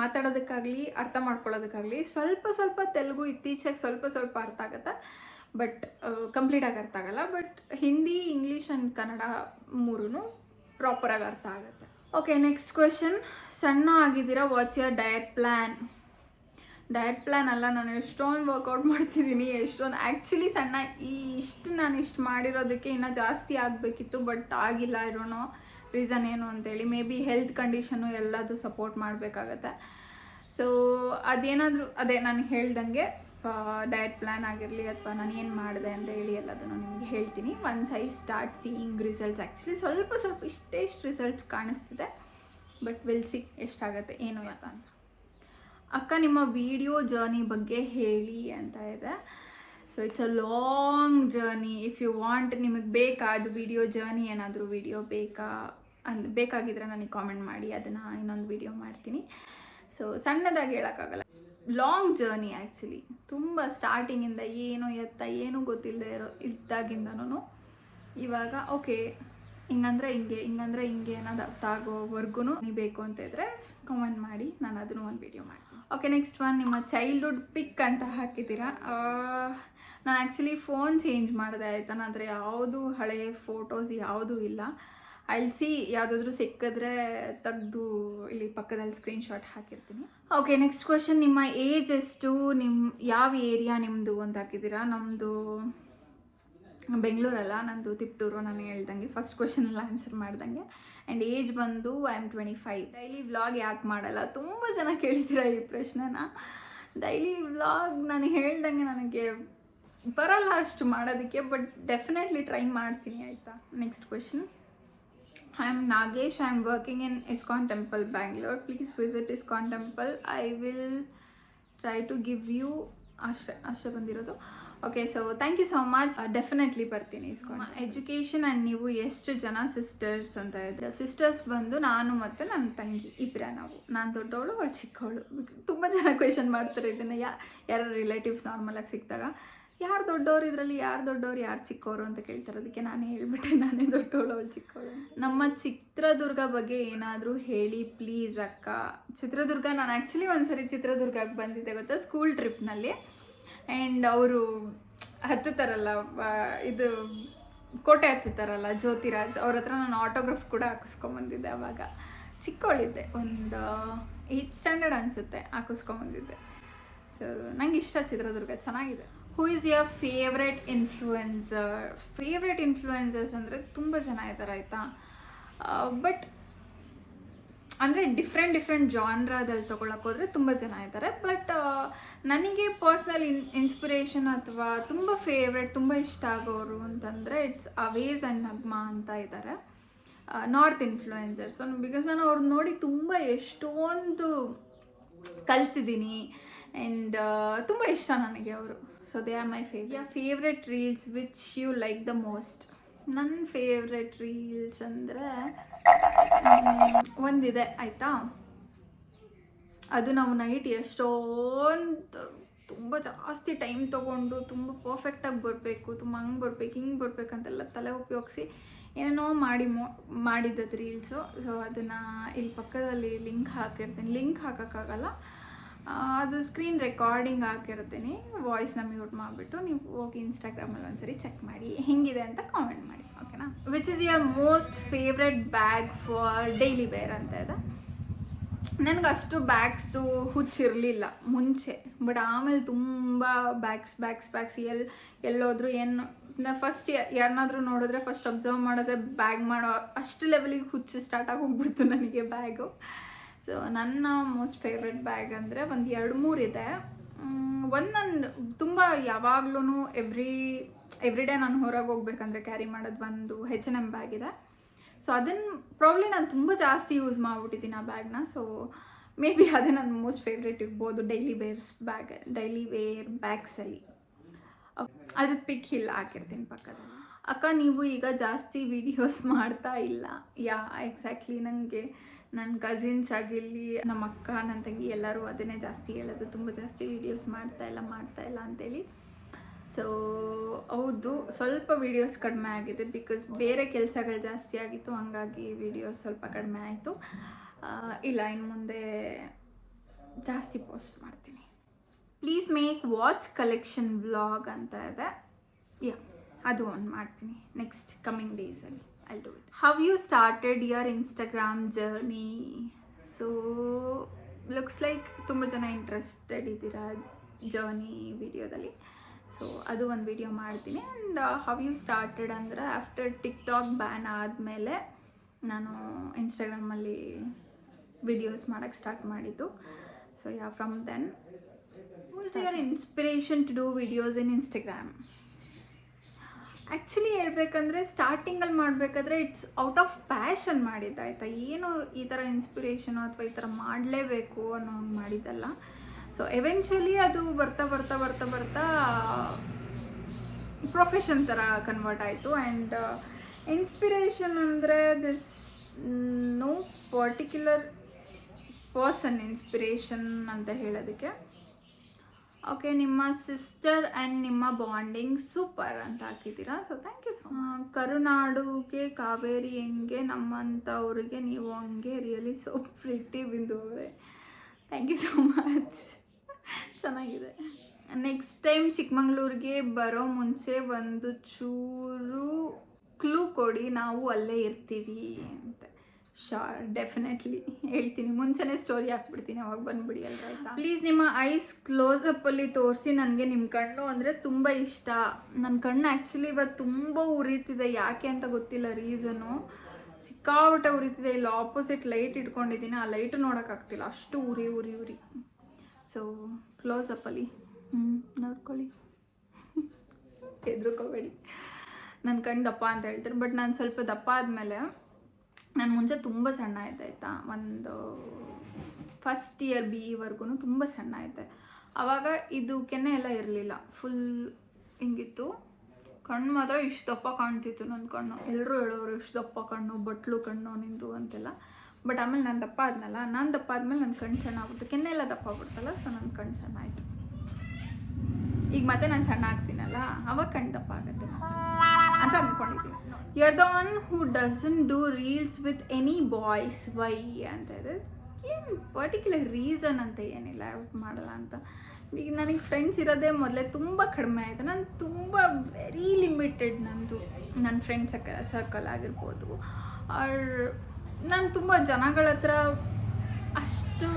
ಮಾತಾಡೋದಕ್ಕಾಗಲಿ, ಅರ್ಥ ಮಾಡ್ಕೊಳ್ಳೋದಕ್ಕಾಗಲಿ, ಸ್ವಲ್ಪ ಸ್ವಲ್ಪ ತೆಲುಗು ಇತ್ತೀಚೆಗೆ ಸ್ವಲ್ಪ ಸ್ವಲ್ಪ ಅರ್ಥ ಆಗುತ್ತೆ. ಬಟ್ ಕಂಪ್ಲೀಟಾಗಿ ಅರ್ಥ ಆಗಲ್ಲ. But Hindi English and Kannada ಮೂರೂ ಪ್ರಾಪರಾಗಿ ಅರ್ಥ ಆಗುತ್ತೆ. ಓಕೆ ನೆಕ್ಸ್ಟ್ ಕ್ವೆಶನ್ ಸಣ್ಣ ಆಗಿದ್ದೀರಾ? What's your diet plan diet plan ಅಲ್ಲ, ನಾನು ಎಷ್ಟೊಂದು ವರ್ಕೌಟ್ ಮಾಡ್ತಿದ್ದೀನಿ, ಎಷ್ಟೊಂದು ಆ್ಯಕ್ಚುಲಿ ಸಣ್ಣ, ಈ ಇಷ್ಟು ನಾನು ಇಷ್ಟು ಮಾಡಿರೋದಕ್ಕೆ ಇನ್ನೂ ಜಾಸ್ತಿ ಆಗಬೇಕಿತ್ತು ಬಟ್ ಆಗಿಲ್ಲ ಇರೋನೋ ರೀಸನ್ ಏನು ಅಂತೇಳಿ. ಮೇ ಬಿ ಹೆಲ್ತ್ ಕಂಡೀಷನು ಎಲ್ಲದು ಸಪೋರ್ಟ್ ಮಾಡಬೇಕಾಗತ್ತೆ. ಸೊ ಅದೇನಾದರೂ ಅದೇ, ನಾನು ಹೇಳ್ದಂಗೆ ಡಯಟ್ ಪ್ಲ್ಯಾನ್ ಆಗಿರಲಿ ಅಥವಾ ನಾನು ಏನು ಮಾಡಿದೆ ಅಂತ ಹೇಳಿ ಎಲ್ಲದನ್ನು ನಿಮಗೆ ಹೇಳ್ತೀನಿ. Once I start seeing results actually ಸ್ವಲ್ಪ ಸ್ವಲ್ಪ ಇಷ್ಟೇ ಇಷ್ಟು ರಿಸಲ್ಟ್ಸ್ ಕಾಣಿಸ್ತಿದೆ. ಬಟ್ ವಿಲ್ ಸಿ ಎಷ್ಟಾಗುತ್ತೆ, ಏನು ಯಾತ ಅಂತ. ಅಕ್ಕ, ನಿಮ್ಮ ವಿಡಿಯೋ ಜರ್ನಿ ಬಗ್ಗೆ ಹೇಳಿ ಅಂತ ಇದೆ. So it's a long journey if you want ನಿಮಗೆ ಬೇಕಾ ಅದು ವಿಡಿಯೋ ಜರ್ನಿ ಏನಾದರೂ ವಿಡಿಯೋ ಬೇಕಾ ಅಂದ್, ಬೇಕಾಗಿದ್ರೆ ನನಗೆ ಕಾಮೆಂಟ್ ಮಾಡಿ, ಅದನ್ನು ಇನ್ನೊಂದು ವಿಡಿಯೋ ಮಾಡ್ತೀನಿ. ಸೊ ಸಣ್ಣದಾಗಿ ಹೇಳೋಕ್ಕಾಗಲ್ಲ. ಲಾಂಗ್ ಜರ್ನಿ ಆ್ಯಕ್ಚುಲಿ ತುಂಬ ಸ್ಟಾರ್ಟಿಂಗಿಂದ ಏನು ಎತ್ತ, ಏನೂ ಗೊತ್ತಿಲ್ಲದೆ ಇರೋ ಇದ್ದಾಗಿಂದನೂ ಇವಾಗ ಓಕೆ ಹಿಂಗಂದ್ರೆ ಹಿಂಗೆ ಹಿಂಗಂದ್ರೆ ಹಿಂಗೆ ಅನ್ನೋದು ಅರ್ಥ ಆಗೋವರೆಗೂ ಬೇಕು ಅಂತ ಇದ್ರೆ ಕಮೆಂಟ್ ಮಾಡಿ, ನಾನು ಅದನ್ನು ಒಂದು ವಿಡಿಯೋ ಮಾಡ್ತೀನಿ. ಓಕೆ ನೆಕ್ಸ್ಟ್ ಒನ್ ನಿಮ್ಮ ಚೈಲ್ಡ್ಹುಡ್ ಪಿಕ್ ಅಂತ ಹಾಕಿದ್ದೀರಾ? ನಾನು ಆ್ಯಕ್ಚುಲಿ ಫೋನ್ ಚೇಂಜ್ ಮಾಡಿದೆ ಆಯಿತಾ ಆದರೆ ಯಾವುದು ಹಳೆಯ ಫೋಟೋಸ್ ಯಾವುದೂ ಇಲ್ಲ. ಐಲ್ ಸಿ ಯಾವುದಾದ್ರೂ ಸಿಕ್ಕಿದ್ರೆ ತೆಗೆದು ಇಲ್ಲಿ ಪಕ್ಕದಲ್ಲಿ ಸ್ಕ್ರೀನ್ಶಾಟ್ ಹಾಕಿರ್ತೀನಿ. ಓಕೆ ನೆಕ್ಸ್ಟ್ ಕ್ವಶನ್ ನಿಮ್ಮ ಏಜ್ ಎಷ್ಟು? ನಿಮ್ಮ ಯಾವ ಏರಿಯಾ ನಿಮ್ಮದು ಅಂತ ಹಾಕಿದ್ದೀರಾ? ನಮ್ಮದು ಬೆಂಗಳೂರಲ್ಲ, ನಂದು ತಿಪ್ಟೂರು, ನಾನು ಹೇಳ್ದಂಗೆ ಫಸ್ಟ್ ಕ್ವಶನೆಲ್ಲ ಆನ್ಸರ್ ಮಾಡ್ದಂಗೆ. ಆ್ಯಂಡ್ ಏಜ್ ಬಂದು I am twenty five daily vlog ಯಾಕೆ ಮಾಡಲ್ಲ? ತುಂಬ ಜನ ಕೇಳಿದ್ದೀರ ಈ ಪ್ರಶ್ನೆನ. ಡೈಲಿ ವ್ಲಾಗ್ ನಾನು ಹೇಳ್ದಂಗೆ ನನಗೆ ಬರಲ್ಲ ಅಷ್ಟು ಮಾಡೋದಕ್ಕೆ ಬಟ್ ಡೆಫಿನೆಟ್ಲಿ ಟ್ರೈ ಮಾಡ್ತೀನಿ, ಆಯಿತಾ? Next question I am Nagesh I am working in ISKCON temple Bangalore please visit ISKCON temple I will try to give you ಅಷ್ಟೇ ಅಷ್ಟೇ ಬಂದಿರೋದು okay so thank you so much definitely ಬರ್ತೀನಿ ಇಸ್ಕೊಂಡು education and ನೀವು ಎಷ್ಟು ಜನ sisters ಅಂತ ಇದೆ ಸಿಸ್ಟರ್ಸ್ ಬಂದು ನಾನು ಮತ್ತು ನನ್ನ ತಂಗಿ ಇಬ್ಬರ ನಾವು. ನಾನು ದೊಡ್ಡವಳು ಅವಳು ಚಿಕ್ಕವಳು. ತುಂಬ ಜನ ಕ್ವೆಶನ್ ಮಾಡ್ತಾರೆ ಇದನ್ನು. ಯಾ ಯಾರ ರಿಲೇಟಿವ್ಸ್ ನಾರ್ಮಲಾಗಿ ಸಿಕ್ಕಿದಾಗ. ಯಾರು ದೊಡ್ಡವರು ಇದರಲ್ಲಿ, ಯಾರು ದೊಡ್ಡವ್ರು, ಯಾರು ಚಿಕ್ಕವರು ಅಂತ ಕೇಳ್ತಾರೆ. ಅದಕ್ಕೆ ನಾನು ಹೇಳ್ಬಿಟ್ಟೆ, ನಾನೇ ದೊಡ್ಡವಳು, ಅವಳು ಚಿಕ್ಕವಳು ನಮ್ಮ ಚಿತ್ರದುರ್ಗ ಬಗ್ಗೆ ಏನಾದರೂ ಹೇಳಿ ಪ್ಲೀಸ್ ಅಕ್ಕ. ಚಿತ್ರದುರ್ಗ, ನಾನು ಆ್ಯಕ್ಚುಲಿ ಒಂದ್ಸರಿ ಚಿತ್ರದುರ್ಗಕ್ಕೆ ಬಂದಿದ್ದೆ ಗೊತ್ತಾ ಸ್ಕೂಲ್ ಟ್ರಿಪ್ನಲ್ಲಿ ಆ್ಯಂಡ್ ಅವರು ಹತ್ತುತ್ತಾರಲ್ಲ ಇದು ಕೋಟೆ ಹತ್ತುತ್ತಾರಲ್ಲ, ಜ್ಯೋತಿರಾಜ್, ಅವ್ರ ಹತ್ರ ನಾನು ಆಟೋಗ್ರಾಫ್ ಕೂಡ ಹಾಕಿಸ್ಕೊಂಬಂದಿದ್ದೆ ಅವಾಗ. ಚಿಕ್ಕವಳಿದ್ದೆ ಒಂದು ಏಯ್ತ್ ಸ್ಟ್ಯಾಂಡರ್ಡ್ ಅನಿಸುತ್ತೆ, ಹಾಕಿಸ್ಕೊಂಬಂದಿದ್ದೆ. ನಂಗೆ ಇಷ್ಟ ಚಿತ್ರದುರ್ಗ, ಚೆನ್ನಾಗಿದೆ. Who is your favourite influencer favourite influencers ಅಂದರೆ ತುಂಬ ಜನ ಇದ್ದಾರೆ ಆಯಿತಾ? ಬಟ್ ಅಂದರೆ ಡಿಫ್ರೆಂಟ್ ಡಿಫ್ರೆಂಟ್ ಜಾನ್ರಾದಲ್ಲಿ ತೊಗೊಳಕ್ಕೆ ಹೋದರೆ ತುಂಬ ಜನ ಇದ್ದಾರೆ ಬಟ್ ನನಗೆ ಪರ್ಸ್ನಲ್ ಇನ್ ಇನ್ಸ್ಪಿರೇಷನ್ ಅಥವಾ ತುಂಬ ಫೇವ್ರೆಟ್ ತುಂಬ ಇಷ್ಟ ಆಗೋರು ಅಂತಂದರೆ ಇಟ್ಸ್ ಅವೇಸ್ ಆ್ಯಂಡ್ ನಗ್ಮಾ ಅಂತ ಇದ್ದಾರೆ ನಾರ್ತ್ ಇನ್ಫ್ಲೂಯೆನ್ಸರ್ಸ್ ಬಿಕಾಸ್ ನಾನು ಅವ್ರನ್ನ ನೋಡಿ ತುಂಬ ಎಷ್ಟೊಂದು ಕಲ್ತಿದ್ದೀನಿ. ಆ್ಯಂಡ್ ತುಂಬ ಇಷ್ಟ ನನಗೆ ಅವರು. So they are my favourite favourite reels which you like the most ನನ್ನ ಫೇವ್ರೆಟ್ ರೀಲ್ಸ್ ಅಂದರೆ ಒಂದಿದೆ ಆಯಿತಾ? ಅದು ನಾವು ನೈಟ್ ಎಷ್ಟೊಂದು ತುಂಬ ಜಾಸ್ತಿ ಟೈಮ್ ತೊಗೊಂಡು ತುಂಬ ಪರ್ಫೆಕ್ಟಾಗಿ ಬರಬೇಕು ತುಂಬ ಹಂಗೆ ಬರ್ಬೇಕು ಹಿಂಗೆ ಬರಬೇಕಂತೆಲ್ಲ ತಲೆ ಉಪಯೋಗಿಸಿ ಏನೇನೋ ಮಾಡಿ ಮೋ ಮಾಡಿದ್ದದು ರೀಲ್ಸು ಸೊ ಅದನ್ನು ಇಲ್ಲಿ ಪಕ್ಕದಲ್ಲಿ ಲಿಂಕ್ ಹಾಕಿರ್ತೀನಿ. ಲಿಂಕ್ ಹಾಕೋಕ್ಕಾಗಲ್ಲ. ಅದು ಸ್ಕ್ರೀನ್ ರೆಕಾರ್ಡಿಂಗ್ ಹಾಕಿರ್ತೀನಿ ವಾಯ್ಸ್ನ ಮ್ಯೂಟ್ ಮಾಡಿಬಿಟ್ಟು ನೀವು ಹೋಗಿ ಇನ್ಸ್ಟಾಗ್ರಾಮಲ್ಲಿ ಒಂದ್ಸರಿ ಚೆಕ್ ಮಾಡಿ ಹೆಂಗಿದೆ ಅಂತ ಕಾಮೆಂಟ್ ಮಾಡಿ ಓಕೆನಾ which is your most favourite bag for daily wear ಅಂತ ಇದೆ. ನನಗೆ ಅಷ್ಟು ಬ್ಯಾಗ್ಸ್ದು ಹುಚ್ಚಿರಲಿಲ್ಲ, ಮುಂಚೆ. ಬಟ್ ಆಮೇಲೆ ತುಂಬ ಬ್ಯಾಗ್ಸ್ ಬ್ಯಾಗ್ಸ್ ಬ್ಯಾಗ್ಸ್ ಎಲ್ಲಿ ಎಲ್ಲೋದ್ರು ಏನು ಫಸ್ಟ್ ಯಾರನ್ನಾದ್ರೂ ನೋಡಿದ್ರೆ ಫಸ್ಟ್ ಅಬ್ಸರ್ವ್ ಮಾಡೋದೇ ಬ್ಯಾಗ್ ಮಾಡೋ ಅಷ್ಟು ಲೆವೆಲಿಗೆ ಹುಚ್ಚು ಸ್ಟಾರ್ಟ್ ಹೋಗ್ಬಿಡ್ತು ನನಗೆ ಬ್ಯಾಗು ಸೊ ನನ್ನ ಮೋಸ್ಟ್ ಫೇವ್ರೆಟ್ ಬ್ಯಾಗ್ ಅಂದರೆ ಒಂದು ಎರಡು ಮೂರು ಇದೆ. ಒಂದು ನನ್ನ ತುಂಬ ಯಾವಾಗ್ಲೂ ಎವ್ರಿ ಎವ್ರಿ ಡೇ ನಾನು ಹೊರಗೆ ಹೋಗ್ಬೇಕಂದ್ರೆ ಕ್ಯಾರಿ ಮಾಡೋದು ಒಂದು ಹೆಚ್ ಎನ್ ಎಂ ಬ್ಯಾಗ್ ಇದೆ. ಸೊ ಅದನ್ನು ಪ್ರಾಬ್ಲಿ ನಾನು ತುಂಬ ಜಾಸ್ತಿ ಯೂಸ್ ಮಾಡಿಬಿಟ್ಟಿದ್ದೀನಿ ಆ ಬ್ಯಾಗ್ನ ಸೊ ಮೇ ಬಿ ಅದೇ ನನ್ನ ಮೋಸ್ಟ್ ಫೇವ್ರೆಟ್ ಇರ್ಬೋದು daily wears bag daily wear ಬ್ಯಾಗ್ಸಲ್ಲಿ ಅದ್ರದ್ದು ಪಿಕ್ ಇಲ್ಲ ಹಾಕಿರ್ತೀನಿ ಪಕ್ಕದಲ್ಲಿ. ಅಕ್ಕ, ನೀವು ಈಗ ಜಾಸ್ತಿ ವಿಡಿಯೋಸ್ [laughs] ಮಾಡ್ತಾ ಇಲ್ಲ. ಯಾ ಎಕ್ಸಾಕ್ಟ್ಲಿ ನನಗೆ ನನ್ನ ಕಸಿನ್ಸ್ ಆಗಿರಲಿ, ನಮ್ಮ ಅಕ್ಕ, ನನ್ನ ತಂಗಿ ಎಲ್ಲರೂ ಅದನ್ನೇ ಜಾಸ್ತಿ ಹೇಳೋದು, ತುಂಬ ಜಾಸ್ತಿ ವೀಡಿಯೋಸ್ ಮಾಡ್ತಾ ಇಲ್ಲ ಮಾಡ್ತಾ ಇಲ್ಲ ಅಂತೇಳಿ. ಸೊ ಹೌದು, ಸ್ವಲ್ಪ ವೀಡಿಯೋಸ್ ಕಡಿಮೆ ಆಗಿದೆ ಬಿಕಾಸ್ ಬೇರೆ ಕೆಲಸಗಳು ಜಾಸ್ತಿ ಆಗಿತ್ತು, ಹಂಗಾಗಿ ವೀಡಿಯೋಸ್ ಸ್ವಲ್ಪ ಕಡಿಮೆ ಆಯಿತು. ಇಲ್ಲ, ಇನ್ನು ಮುಂದೆ ಜಾಸ್ತಿ ಪೋಸ್ಟ್ ಮಾಡ್ತೀನಿ. Please make watch collection vlog ಅಂತ ಇದೆ. ಯಾ ಅದು ಒಂದು ಮಾಡ್ತೀನಿ ನೆಕ್ಸ್ಟ್ ಕಮ್ಮಿಂಗ್ ಡೇಸಲ್ಲಿ I do it. How you started your Instagram journey so looks like ತುಂಬ ಜನ ಇಂಟ್ರೆಸ್ಟೆಡ್ ಇದ್ದೀರಾ ಜರ್ನಿ ವಿಡಿಯೋದಲ್ಲಿ ಸೊ ಅದು ಒಂದು ವಿಡಿಯೋ ಮಾಡ್ತೀನಿ. ಆ್ಯಂಡ್ ಹವ್ ಯು ಸ್ಟಾರ್ಟೆಡ್ ಅಂದರೆ ಆಫ್ಟರ್ ಟಿಕ್ ಟಾಕ್ ಬ್ಯಾನ್ ಆದಮೇಲೆ ನಾನು ಇನ್ಸ್ಟಾಗ್ರಾಮಲ್ಲಿ ವಿಡಿಯೋಸ್ ಮಾಡೋಕ್ಕೆ ಸ್ಟಾರ್ಟ್ ಮಾಡಿದ್ದು. So ya from then who's your inspiration to do videos in Instagram actually ಹೇಳ್ಬೇಕಂದ್ರೆ ಸ್ಟಾರ್ಟಿಂಗಲ್ಲಿ ಮಾಡಬೇಕಾದ್ರೆ ಇಟ್ಸ್ ಔಟ್ ಆಫ್ ಪ್ಯಾಷನ್ ಮಾಡಿದ್ದು ಆಯಿತಾ? ಏನು ಈ ಥರ ಇನ್ಸ್ಪಿರೇಷನು ಅಥವಾ ಈ ಥರ ಮಾಡಲೇಬೇಕು ಅನ್ನೋ ಹಂಗೆ ಮಾಡಿದ್ದಲ್ಲ. ಸೊ ಎವೆನ್ಚುಲಿ ಅದು ಬರ್ತಾ ಬರ್ತಾ ಬರ್ತಾ ಬರ್ತಾ ಪ್ರೊಫೆಷನ್ ಥರ ಕನ್ವರ್ಟ್ ಆಯಿತು. ಆ್ಯಂಡ್ ಇನ್ಸ್ಪಿರೇಷನ್ ಅಂದರೆ this no particular person inspiration ಅಂತ ಹೇಳೋದಕ್ಕೆ ಓಕೆ ನಿಮ್ಮ ಸಿಸ್ಟರ್ ಆ್ಯಂಡ್ ನಿಮ್ಮ ಬಾಂಡಿಂಗ್ ಸೂಪರ್ ಅಂತ ಹಾಕಿದ್ದೀರಾ? ಸೊ ಥ್ಯಾಂಕ್ ಯು ಸೊ ಕರುನಾಡುಗೆ, ಕಾವೇರಿ ಹೆಂಗೆ ನಮ್ಮಂಥವ್ರಿಗೆ ನೀವು ಹಂಗೆ ರಿಯಲಿ ಸೋ ಪ್ರಿಟಿ ಬಿಂದು ಅವರೇ. ಥ್ಯಾಂಕ್ ಯು ಸೋ ಮಚ್ ಚೆನ್ನಾಗಿದೆ. ನೆಕ್ಸ್ಟ್ ಟೈಮ್ ಚಿಕ್ಕಮಂಗ್ಳೂರಿಗೆ ಬರೋ ಮುಂಚೆ ಒಂದು ಚೂರು ಕ್ಲೂ ಕೊಡಿ, ನಾವು ಅಲ್ಲೇ ಇರ್ತೀವಿ ಅಂತ. ಶಾರ್ ಡೆಫಿನೆಟ್ಲಿ ಹೇಳ್ತೀನಿ. ಮುಂಚೆನೇ ಸ್ಟೋರಿ ಹಾಕ್ಬಿಡ್ತೀನಿ, ಅವಾಗ ಬಂದ್ಬಿಡಿ ಆಯ್ತಾ? ಪ್ಲೀಸ್ ನಿಮ್ಮ ಐಸ್ ಕ್ಲೋಸಪ್ಪಲ್ಲಿ ತೋರಿಸಿ ನನಗೆ ನಿಮ್ಮ ಕಣ್ಣು ಅಂದರೆ ತುಂಬ ಇಷ್ಟ. ನನ್ನ ಕಣ್ಣು ಆ್ಯಕ್ಚುಲಿ ಇವತ್ತು ತುಂಬ ಉರಿತಿದೆ. ಯಾಕೆ ಅಂತ ಗೊತ್ತಿಲ್ಲ ರೀಸನು ಸಿಕ್ಕಾಪಟ್ಟೆ ಉರಿತಿದೆ. ಇಲ್ಲಿ ಆಪೋಸಿಟ್ ಲೈಟ್ ಇಟ್ಕೊಂಡಿದ್ದೀನಿ. ಆ ಲೈಟ್ ನೋಡೋಕ್ಕಾಗ್ತಿಲ್ಲ ಅಷ್ಟು ಉರಿ ಉರಿ ಉರಿ. ಸೊ ಕ್ಲೋಸಪ್ಪಲ್ಲಿ ಹ್ಞೂ ನೋಡ್ಕೊಳ್ಳಿ. [laughs] ಹೆದ್ರುಕೋಬೇಡಿ. ನನ್ನ ಕಣ್ಣು ದಪ್ಪ ಅಂತ ಹೇಳ್ತಾರೆ. ಬಟ್ ನಾನು ಸ್ವಲ್ಪ ದಪ್ಪ ಆದಮೇಲೆ ನಾನು ಮುಂಚೆ ತುಂಬ ಸಣ್ಣ ಇದ್ದೆ, ಆಯಿತಾ? ಒಂದು ಫಸ್ಟ್ ಇಯರ್ ಬಿ ಇವರೆಗೂ ತುಂಬ ಸಣ್ಣ ಇದ್ದೆ. ಆವಾಗ ಇದು ಕೆನ್ನೆ ಎಲ್ಲ ಇರಲಿಲ್ಲ. ಫುಲ್ ಹಿಂಗಿತ್ತು. ಕಣ್ಣು ಮಾತ್ರ ಇಷ್ಟು ದಪ್ಪ ಕಾಣ್ತಿತ್ತು ನನ್ನ ಕಣ್ಣು. ಎಲ್ಲರೂ ಹೇಳೋರು ಇಷ್ಟು ದಪ್ಪ ಕಣ್ಣು, ಬಟ್ಲು ಕಣ್ಣು, ನಿಂದು ಅಂತೆಲ್ಲ. ಬಟ್ ಆಮೇಲೆ ನಾನು ದಪ್ಪ ಆದ್ನಲ್ಲ, ನಾನು ದಪ್ಪ ಆದಮೇಲೆ ನನ್ನ ಕಣ್ಣು ಸಣ್ಣ ಆಗ್ಬಿಡ್ತು. ಕೆನ್ನೆ ಎಲ್ಲ ದಪ್ಪ ಆಗ್ಬಿಡ್ತಲ್ಲ ಸೊ ನನ್ನ ಕಣ್ಣು ಸಣ್ಣ ಆಯಿತು. ಈಗ ಮತ್ತೆ ನಾನು ಸಣ್ಣ ಆಗ್ತೀನಲ್ಲ, ಅವಾಗ ಕಣ್ಣು ದಪ್ಪ ಆಗುತ್ತೆ ಅಂತ ಅಂದ್ಕೊಂಡಿದ್ದೀನಿ your the one who doesn't do reels with any boys why ಅಂತ ಇದೆ ಏನು ಪರ್ಟಿಕ್ಯುಲರ್ ರೀಸನ್ ಅಂತ ಏನಿಲ್ಲ ಮಾಡಲ್ಲ ಅಂತ. ಈಗ ನನಗೆ ಫ್ರೆಂಡ್ಸ್ ಇರೋದೇ ಮೊದಲೇ ತುಂಬ ಕಡಿಮೆ ಆಯಿತು. ನಾನು ತುಂಬ ವೆರಿ ಲಿಮಿಟೆಡ್ ನಂದು ನನ್ನ ಫ್ರೆಂಡ್ಸ್ ಸರ್ಕಲ್ ಆಗಿರ್ಬೋದು. ಆರ್ ನಾನು ತುಂಬ ಜನಗಳ ಹತ್ರ ಅಷ್ಟು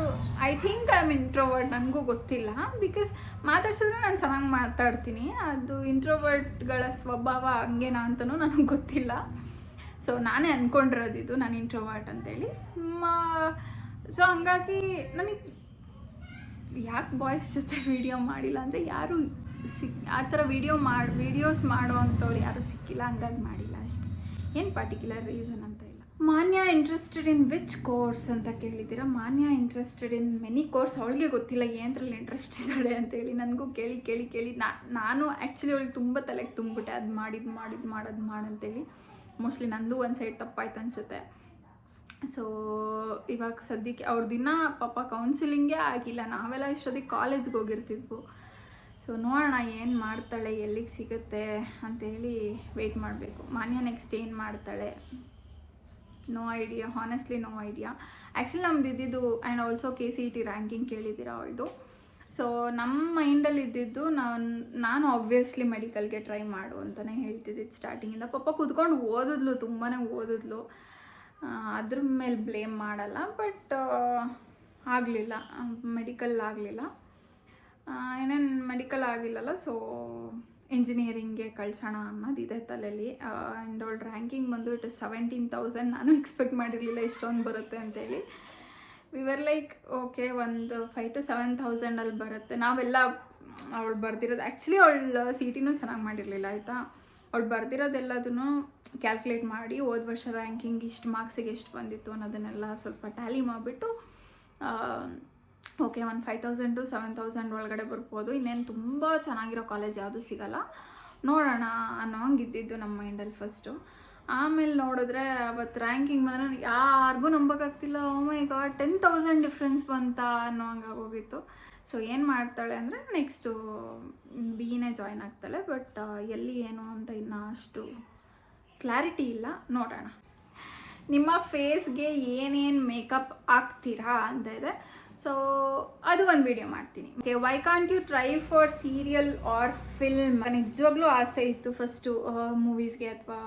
I think I am introvert ನನಗೂ ಗೊತ್ತಿಲ್ಲ. ಬಿಕಾಸ್ ಮಾತಾಡ್ಸಿದ್ರೆ ನಾನು ಚೆನ್ನಾಗಿ ಮಾತಾಡ್ತೀನಿ. ಅದು ಇಂಟ್ರೋವರ್ಟ್ಗಳ ಸ್ವಭಾವ ಹಂಗೇನಾ ಅಂತಲೂ ನನಗೆ ಗೊತ್ತಿಲ್ಲ. ಸೊ ನಾನೇ ಅಂದ್ಕೊಂಡಿರೋದಿದ್ದು ನಾನು ಇಂಟ್ರೋವರ್ಟ್ ಅಂತೇಳಿ. ಸೊ ಹಂಗಾಗಿ ನನಗೆ ಯಾಕೆ ಬಾಯ್ಸ್ ಜೊತೆ ವಿಡಿಯೋ ಮಾಡಿಲ್ಲ ಅಂದರೆ ಯಾರು ಸಿಕ್ ಆ ಥರ ವಿಡಿಯೋ ಮಾಡಿ ವೀಡಿಯೋಸ್ ಮಾಡೋ ಅಂಥವ್ರು ಯಾರೂ ಸಿಕ್ಕಿಲ್ಲ. ಹಂಗಾಗಿ ಮಾಡಿಲ್ಲ ಅಷ್ಟೇ. ಏನು ಪರ್ಟಿಕ್ಯುಲರ್ ರೀಸನ್ ಅಂತ? ಮಾನ್ಯ ಇಂಟ್ರೆಸ್ಟೆಡ್ ಇನ್ ವಿಚ್ ಕೋರ್ಸ್ ಅಂತ ಕೇಳಿದ್ದೀರಾ? ಮಾನ್ಯ ಇಂಟ್ರೆಸ್ಟೆಡ್ ಇನ್ ಮೆನಿ ಕೋರ್ಸ್ ಅವಳಿಗೆ ಗೊತ್ತಿಲ್ಲ ಏನದ್ರಲ್ಲಿ ಇಂಟ್ರೆಸ್ಟ್ ಇದ್ದಾಳೆ? ಅಂತೇಳಿ ನನಗೂ ಕೇಳಿ ಕೇಳಿ ಕೇಳಿ ನಾನು ಆ್ಯಕ್ಚುಲಿ ಅವಳಿಗೆ ತುಂಬ ತಲೆಗೆ ತುಂಬಿಬಿಟ್ಟೆ, ಅದು ಮಾಡಿದ್ದು ಮಾಡಿದ್ದು ಮಾಡೋದು ಮಾಡಂತೇಳಿ ಮೋಸ್ಟ್ಲಿ ನಂದು ಒಂದು ಸೈಡ್ ತಪ್ಪಾಯ್ತು ಅನಿಸುತ್ತೆ. ಸೊ ಇವಾಗ ಸದ್ಯಕ್ಕೆ ಅವ್ರ ದಿನ ಪಾಪ ಕೌನ್ಸಿಲಿಂಗೇ ಆಗಿಲ್ಲ. ನಾವೆಲ್ಲ ಇಷ್ಟೊತ್ತಿಗೆ ಕಾಲೇಜ್ಗೆ ಹೋಗಿರ್ತಿದ್ವು. ಸೊ ನೋಡೋಣ ಏನು ಮಾಡ್ತಾಳೆ, ಎಲ್ಲಿಗೆ ಸಿಗುತ್ತೆ ಅಂತೇಳಿ ವೆಯ್ಟ್ ಮಾಡಬೇಕು. ಮಾನ್ಯ ನೆಕ್ಸ್ಟ್ ಏನು ಮಾಡ್ತಾಳೆ? No idea honestly no idea actually ನಮ್ದು ಇದ್ದಿದ್ದು and also K C E T ranking ಕೇಳಿದ್ದೀರಾ ಅವಳದು? ಸೊ ನಮ್ಮ ಮೈಂಡಲ್ಲಿ ಇದ್ದಿದ್ದು ನಾನು ನಾನು ಆಬ್ವಿಯಸ್ಲಿ ಮೆಡಿಕಲ್ಗೆ ಟ್ರೈ ಮಾಡು ಅಂತಲೇ ಹೇಳ್ತಿದ್ದಿದ್ದು ಸ್ಟಾರ್ಟಿಂಗಿಂದ ಪಾಪ ಕುತ್ಕೊಂಡು ಓದಿದ್ಲು ತುಂಬಾ ಓದಿದ್ಲು. ಅದ್ರ ಮೇಲೆ ಬ್ಲೇಮ್ ಮಾಡಲ್ಲ ಬಟ್ ಆಗಲಿಲ್ಲ. ಮೆಡಿಕಲ್ ಆಗಲಿಲ್ಲ. ಏನೇನು ಮೆಡಿಕಲ್ ಆಗಿಲ್ಲಲ್ಲ ಸೊ ಇಂಜಿನಿಯರಿಂಗ್ಗೆ ಕಳ್ಸೋಣ ಅನ್ನೋದಿದೆ ತಲೆಯಲ್ಲಿ ಆ್ಯಂಡ್ ಅವಳ ರ್ಯಾಂಕಿಂಗ್ ಬಂದು ಇಟ್ ಸೆವೆಂಟೀನ್ ತೌಸಂಡ್ ನಾನು ಎಕ್ಸ್ಪೆಕ್ಟ್ ಮಾಡಿರಲಿಲ್ಲ ಇಷ್ಟೊಂದು ಬರುತ್ತೆ ಅಂತೇಳಿ ವಿವರ್ ಲೈಕ್ ಓಕೆ ಒಂದು ಫೈವ್ ಟು ಸೆವೆನ್ ತೌಸಂಡಲ್ಲಿ ಬರುತ್ತೆ. ನಾವೆಲ್ಲ ಅವಳು ಬರ್ದಿರೋದು ಆ್ಯಕ್ಚುಲಿ ಅವಳು ಸಿ ಟಿನೂ ಚೆನ್ನಾಗಿ ಮಾಡಿರಲಿಲ್ಲ, ಆಯಿತಾ? ಅವಳು ಬರ್ದಿರೋದೆಲ್ಲದನ್ನು ಕ್ಯಾಲ್ಕುಲೇಟ್ ಮಾಡಿ ಹೋದ ವರ್ಷ ರ್ಯಾಂಕಿಂಗ್ ಇಷ್ಟು ಮಾರ್ಕ್ಸಿಗೆ ಎಷ್ಟು ಬಂದಿತ್ತು ಅನ್ನೋದನ್ನೆಲ್ಲ ಸ್ವಲ್ಪ ಟ್ಯಾಲಿ ಮಾಡಿಬಿಟ್ಟು ಓಕೆ ಒಂದು five thousand to seven thousand ಒಳಗಡೆ ಬರ್ಬೋದು. ಇನ್ನೇನು ತುಂಬ ಚೆನ್ನಾಗಿರೋ ಕಾಲೇಜ್ ಯಾವುದೂ ಸಿಗಲ್ಲ. ನೋಡೋಣ ಅನ್ನೋ ಹಂಗೆ ಇದ್ದಿದ್ದು ನಮ್ಮ ಮೈಂಡಲ್ಲಿ ಫಸ್ಟು ಆಮೇಲೆ ನೋಡಿದ್ರೆ ಅವತ್ತು ರ್ಯಾಂಕಿಂಗ್ ಬಂದರೆ ಯಾರಿಗೂ ನಂಬೋಕ್ಕಾಗ್ತಿಲ್ಲ. ಓಮೈ ಈಗ my god ten thousand difference ಬಂತ ಅನ್ನೋ ಹಂಗೆ ಹೋಗಿತ್ತು ಸೊ ಏನು ಮಾಡ್ತಾಳೆ ಅಂದರೆ ನೆಕ್ಸ್ಟು ಬಿನೇ ಜಾಯ್ನ್ ಆಗ್ತಾಳೆ. ಬಟ್ ಎಲ್ಲಿ ಏನು ಅಂತ ಇನ್ನೂ ಅಷ್ಟು ಕ್ಲಾರಿಟಿ ಇಲ್ಲ. ನೋಡೋಣ. ನಿಮ್ಮ ಫೇಸ್ಗೆ ಏನೇನು ಮೇಕಪ್ ಹಾಕ್ತೀರಾ ಅಂತ ಇದೆ. ಸೊ ಅದು ಒಂದು ವಿಡಿಯೋ ಮಾಡ್ತೀನಿ. Okay why can't you try for serial or film ನಿಜವಾಗ್ಲೂ ಆಸೆ ಇತ್ತು ಫಸ್ಟು ಮೂವೀಸ್ಗೆ ಅಥವಾ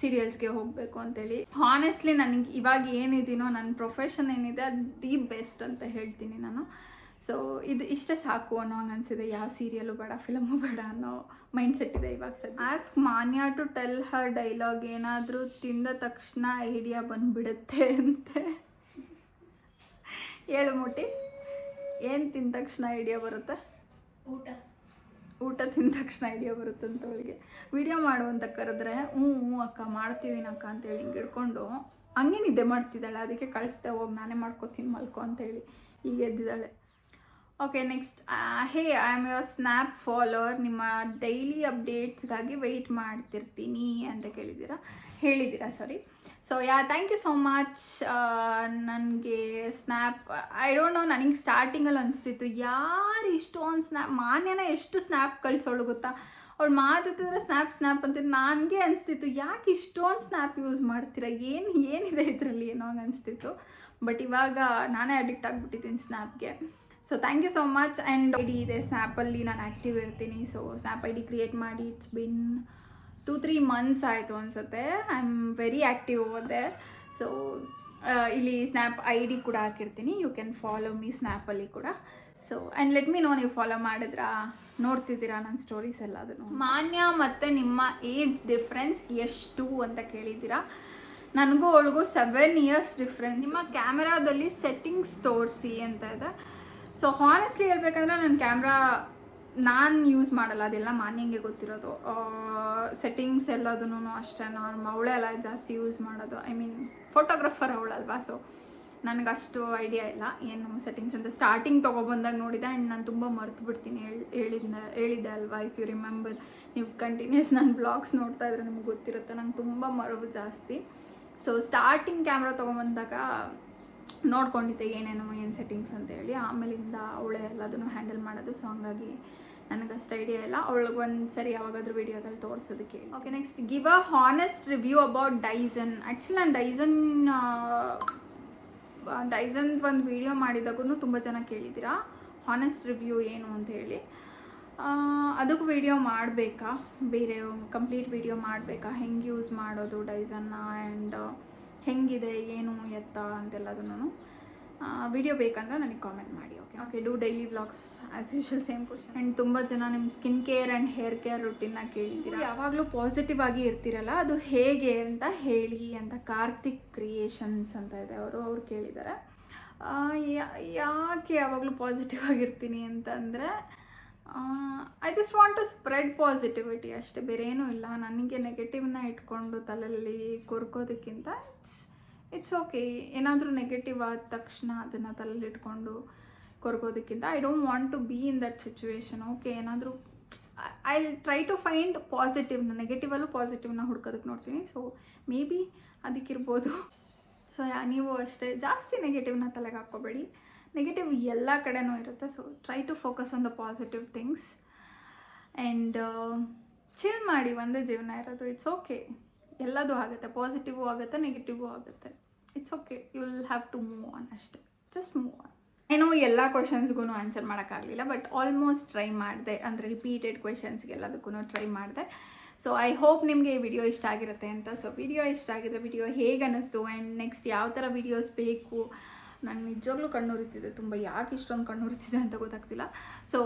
ಸೀರಿಯಲ್ಸ್ಗೆ ಹೋಗಬೇಕು ಅಂತೇಳಿ. ಹಾನೆಸ್ಟ್ಲಿ ನನಗೆ ಇವಾಗ ಏನಿದ್ದೀನೋ ನನ್ನ ಪ್ರೊಫೆಷನ್ ಏನಿದೆ, ಅದು ದಿ ಬೆಸ್ಟ್ ಅಂತ ಹೇಳ್ತೀನಿ ನಾನು. ಸೊ ಇದು ಇಷ್ಟೇ ಸಾಕು ಅನ್ನೋ ಹಂಗೆ ಅನಿಸಿದೆ. ಯಾವ ಸೀರಿಯಲು ಬೇಡ ಫಿಲಮು ಬೇಡ ಅನ್ನೋ ಮೈಂಡ್ ಸೆಟ್ ಇದೆ ಇವಾಗ sir ask Manya to tell her dialogue ಏನಾದರೂ ತಿಂದ ತಕ್ಷಣ ಐಡಿಯಾ ಬಂದುಬಿಡುತ್ತೆ ಅಂತೆ. ಹೇಳು ಮುಟ್ಟಿ ಏನು ತಿಂದ ತಕ್ಷಣ ಐಡಿಯಾ ಬರುತ್ತೆ? ಊಟ. ಊಟ ತಿಂದ ತಕ್ಷಣ ಐಡಿಯಾ ಬರುತ್ತೆ ಅಂತ ಅವಳಿಗೆ. ವಿಡಿಯೋ ಮಾಡುವಂತ ಕರೆದ್ರೆ ಹ್ಞೂ ಹ್ಞೂ ಅಕ್ಕ ಮಾಡ್ತಿದ್ದೀನಿ ಅಕ್ಕ ಅಂತೇಳಿ ಹಿಂಗೆ ಹಿಡ್ಕೊಂಡು ಹಂಗೆ ನಿದ್ದೆ ಮಾಡ್ತಿದ್ದಾಳೆ. ಅದಕ್ಕೆ ಕಳಿಸ್ದೆ ಹೋಗಿ ನಾನೇ ಮಾಡ್ಕೊತೀನಿ ಮಲ್ಕೊ ಅಂತೇಳಿ ಈಗ ಎದ್ದಿದ್ದಾಳೆ. Okay next hey I am your snap follower ನಿಮ್ಮ ಡೈಲಿ ಅಪ್ಡೇಟ್ಸ್ಗಾಗಿ ವೆಯ್ಟ್ ಮಾಡ್ತಿರ್ತೀನಿ ಅಂತ ಕೇಳಿದ್ದೀರಾ? ಹೇಳಿದ್ದೀರಾ sorry so ya thank you so much ನನಗೆ ಸ್ನ್ಯಾಪ್ ಐ ಡೋಂಟ್ ನೋ ನನಗೆ ಸ್ಟಾರ್ಟಿಂಗಲ್ಲಿ ಅನಿಸ್ತಿತ್ತು. ಯಾರು ಇಷ್ಟೊಂದು ಸ್ನ್ಯಾಪ್ ಮಾನ್ಯನ ಎಷ್ಟು ಸ್ನ್ಯಾಪ್ ಕಳ್ಸೋಳು ಗೊತ್ತಾ? ಅವಳು ಮಾತಾಡ್ತಿದ್ರೆ ಸ್ನ್ಯಾಪ್ ಸ್ನ್ಯಾಪ್ ಅಂತ ನನಗೆ ಅನಿಸ್ತಿತ್ತು. ಯಾಕೆ ಇಷ್ಟೊಂದು ಸ್ನ್ಯಾಪ್ ಯೂಸ್ ಮಾಡ್ತೀರಾ? ಏನು, ಏನಿದೆ ಇದರಲ್ಲಿ ಏನೋ ಹಂಗೆ ಅನಿಸ್ತಿತ್ತು. ಬಟ್ ಇವಾಗ ನಾನೇ ಅಡಿಕ್ಟ್ ಆಗಿಬಿಟ್ಟಿದ್ದೀನಿ ಸ್ನ್ಯಾಪ್ಗೆ so thank you so much and I D ಇದೆ ಸ್ನ್ಯಾಪಲ್ಲಿ ನಾನು ಆ್ಯಕ್ಟಿವ್ ಇರ್ತೀನಿ. So snap I D create ಮಾಡಿ it's been two three months ಆಯಿತು ಅನಿಸುತ್ತೆ. ಐ ಆಮ್ ವೆರಿ ಆ್ಯಕ್ಟಿವ್ ಅದೆ ಸೊ ಇಲ್ಲಿ ಸ್ನ್ಯಾಪ್ ಐ ಡಿ ಕೂಡ ಹಾಕಿರ್ತೀನಿ. ಯು ಕ್ಯಾನ್ ಫಾಲೋ ಮೀ ಸ್ನ್ಯಾಪಲ್ಲಿ ಕೂಡ. So and let me know ನೀವು ಫಾಲೋ ಮಾಡಿದ್ರಾ? ನೋಡ್ತಿದ್ದೀರಾ ನನ್ನ ಸ್ಟೋರೀಸ್ ಎಲ್ಲ ಅದನ್ನು? ಮಾನ್ಯ ಮತ್ತು ನಿಮ್ಮ ಏಜ್ ಡಿಫ್ರೆನ್ಸ್ ಎಷ್ಟು ಅಂತ ಕೇಳಿದ್ದೀರಾ? ನನಗೂ ಅವಳಿಗೂ ಸೆವೆನ್ ಇಯರ್ಸ್ ಡಿಫ್ರೆನ್ಸ್ ನಿಮ್ಮ ಕ್ಯಾಮ್ರಾದಲ್ಲಿ ಸೆಟ್ಟಿಂಗ್ಸ್ ತೋರಿಸಿ ಅಂತ ಇದೆ. ಸೊ ಹಾನೆಸ್ಟ್ಲಿ ಹೇಳ್ಬೇಕಂದ್ರೆ ನನ್ನ ಕ್ಯಾಮ್ರಾ ನಾನು ಯೂಸ್ ಮಾಡಲ್ಲ, ಅದೆಲ್ಲ ಮಾನ್ಯಂಗೆ ಗೊತ್ತಿರೋದು. ಸೆಟ್ಟಿಂಗ್ಸ್ ಎಲ್ಲದೂ ಅಷ್ಟೇ ನಾನು ಅವಳೆಲ್ಲ ಜಾಸ್ತಿ ಯೂಸ್ ಮಾಡೋದು. ಐ ಮೀನ್ ಫೋಟೋಗ್ರಾಫರ್ ಅವಳಲ್ವಾ ಸೊ ನನಗಷ್ಟು ಐಡಿಯಾ ಇಲ್ಲ. ಏನು ಸೆಟ್ಟಿಂಗ್ಸ್ ಅಂತ. ಸ್ಟಾರ್ಟಿಂಗ್ ತೊಗೊಬಂದಾಗ ನೋಡಿದೆ ಆ್ಯಂಡ್ ನಾನು ತುಂಬ ಮರ್ತು ಬಿಡ್ತೀನಿ ಹೇಳಿ ಹೇಳಿದ್ದೆ ಅಲ್ವಾ ಇಫ್ ಯು ರಿಮೆಂಬರ್ ನೀವು ಕಂಟಿನ್ಯೂಸ್ ನನ್ನ ಬ್ಲಾಗ್ಸ್ ನೋಡ್ತಾ ಇದ್ರೆ ನಿಮ್ಗೆ ಗೊತ್ತಿರುತ್ತೆ. ನಂಗೆ ತುಂಬ ಮರವು ಜಾಸ್ತಿ. ಸೊ ಸ್ಟಾರ್ಟಿಂಗ್ ಕ್ಯಾಮ್ರಾ ತೊಗೊಂಬಂದಾಗ ನೋಡ್ಕೊಂಡಿದ್ದೆ ಏನೇನು ಏನು ಸೆಟ್ಟಿಂಗ್ಸ್ ಅಂತ ಹೇಳಿ. ಆಮೇಲಿಂದ ಅವಳೆ ಎಲ್ಲದನ್ನು ಹ್ಯಾಂಡಲ್ ಮಾಡೋದು. ಸೊ ಹಂಗಾಗಿ ಅಷ್ಟು ಐಡಿಯಾ ಇಲ್ಲ. ಅವಳಿಗೆ ಒಂದು ಸರಿ ಯಾವಾಗಾದ್ರೂ ವಿಡಿಯೋದಲ್ಲಿ ತೋರಿಸೋದಕ್ಕೆ okay next give a honest review about Dyson actually ನಾನು ಡೈಸನ್ ಡೈಸನ್ ಒಂದು ವಿಡಿಯೋ ಮಾಡಿದಾಗೂ ತುಂಬ ಜನ ಕೇಳಿದ್ದೀರಾ? ಹಾನೆಸ್ಟ್ ರಿವ್ಯೂ ಏನು ಅಂತ ಹೇಳಿ. ಅದಕ್ಕೂ ವಿಡಿಯೋ ಮಾಡಬೇಕಾ? ಬೇರೆ ಕಂಪ್ಲೀಟ್ ವಿಡಿಯೋ ಮಾಡಬೇಕಾ? ಹೆಂಗೆ ಯೂಸ್ ಮಾಡೋದು ಡೈಸನ್ನ ಆ್ಯಂಡ್ ಹೆಂಗಿದೆ, ಏನು ಎತ್ತ ಅಂತೆಲ್ಲದನ್ನು ವಿಡಿಯೋ ಬೇಕಂದ್ರೆ ನನಗೆ ಕಾಮೆಂಟ್ ಮಾಡಿ okay okay do daily blogs as usual same question and ತುಂಬ ಜನ ನಿಮ್ಮ skin care and hair care ರುಟೀನ್ನ ಕೇಳಿದ್ದೀರಿ? ಯಾವಾಗಲೂ ಪಾಸಿಟಿವ್ ಆಗಿ ಇರ್ತೀರಲ್ಲ, ಅದು ಹೇಗೆ ಅಂತ ಹೇಳಿ ಅಂತ ಕಾರ್ತಿಕ್ ಕ್ರಿಯೇಷನ್ಸ್ ಅಂತ ಇದೆ ಅವರು, ಅವ್ರು ಕೇಳಿದ್ದಾರೆ. ಯಾಕೆ ಯಾವಾಗಲೂ ಪಾಸಿಟಿವ್ ಆಗಿರ್ತೀನಿ ಅಂತಂದರೆ I just want to spread positivity ಅಷ್ಟೇ, ಬೇರೆ ಏನೂ ಇಲ್ಲ. ನನಗೆ ನೆಗೆಟಿವ್ನ ಇಟ್ಕೊಂಡು ತಲೆಯಲ್ಲಿ ಕೊರ್ಕೋದಕ್ಕಿಂತ ಇಟ್ಸ್ ಇಟ್ಸ್ ಓಕೆ ಏನಾದರೂ ನೆಗೆಟಿವ್ ಆದ ತಕ್ಷಣ ಅದನ್ನು ತಲೆಯಲ್ಲಿ ಇಟ್ಕೊಂಡು ಕೊರ್ಕೋದಕ್ಕಿಂತ I don't want to be in that situation okay ಏನಾದರೂ ಐ ಟ್ರೈ ಟು ಫೈಂಡ್ ಪಾಸಿಟಿವ್ನ ನೆಗೆಟಿವಲ್ಲೂ ಪಾಸಿಟಿವ್ನ ಹುಡ್ಕೋದಕ್ಕೆ ನೋಡ್ತೀನಿ. ಸೊ ಮೇ ಬಿ ಅದಕ್ಕಿರ್ಬೋದು ಸೊ ನೀವು ಅಷ್ಟೇ ಜಾಸ್ತಿ ನೆಗೆಟಿವ್ನ ತಲೆಗೆ ಹಾಕ್ಕೋಬೇಡಿ. ನೆಗೆಟಿವ್ ಎಲ್ಲ ಕಡೆನೂ ಇರುತ್ತೆ. So try to focus on the positive things and chill ಮಾಡಿ ಒಂದೇ ಜೀವನ ಇರೋದು. ಇಟ್ಸ್ ಓಕೆ ಎಲ್ಲದೂ ಆಗುತ್ತೆ. ಪಾಸಿಟಿವೂ ಆಗುತ್ತೆ ನೆಗೆಟಿವೂ ಆಗುತ್ತೆ. It's okay you will have to move on ಅಷ್ಟೇ ಜಸ್ಟ್ ಮೂವ್ ಆನ್ ಏನೋ ಎಲ್ಲ ಕ್ವೆಶನ್ಸ್ಗೂ ಆನ್ಸರ್ ಮಾಡೋಕ್ಕಾಗಲಿಲ್ಲ ಬಟ್ ಆಲ್ಮೋಸ್ಟ್ ಟ್ರೈ ಮಾಡಿದೆ. ಅಂದರೆ ರಿಪೀಟೆಡ್ ಕ್ವೆಶನ್ಸ್ಗೆಲ್ಲದಕ್ಕೂ ಟ್ರೈ ಮಾಡಿದೆ. ಸೊ ಐ ಹೋಪ್ ನಿಮಗೆ ಈ ವಿಡಿಯೋ ಇಷ್ಟ ಆಗಿರುತ್ತೆ ಅಂತ. ಸೊ ವಿಡಿಯೋ ಇಷ್ಟ ಆಗಿದ್ರೆ ವಿಡಿಯೋ ಹೇಗೆ ಅನ್ನಿಸ್ತು ಆ್ಯಂಡ್ ನೆಕ್ಸ್ಟ್ ಯಾವ ಥರ ವಿಡಿಯೋಸ್ ಬೇಕು? ನಾನು ನಿಜವಾಗ್ಲೂ ಕಣ್ಣುರಿತಿದೆ ತುಂಬ ಯಾಕೆ ಇಷ್ಟೊಂದು ಕಣ್ಣುರಿತಿದೆ ಅಂತ ಗೊತ್ತಾಗ್ತಿಲ್ಲ. ಸೊ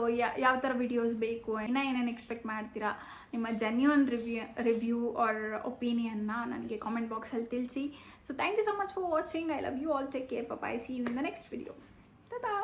ಯಾವ ಥರ ವಿಡಿಯೋಸ್ ಬೇಕು ಇನ್ನೂ ಏನೇನು ಎಕ್ಸ್ಪೆಕ್ಟ್ ಮಾಡ್ತೀರಾ? ನಿಮ್ಮ ಜೆನ್ಯೂನ್ ರಿವ್ಯೂ ರಿವ್ಯೂ ಆರ್ ಒಪಿನಿಯನ್ನ ನನಗೆ ಕಾಮೆಂಟ್ ಬಾಕ್ಸಲ್ಲಿ ತಿಳಿಸಿ. So thank you so much for watching I love you all take care I see in the next video ತಾ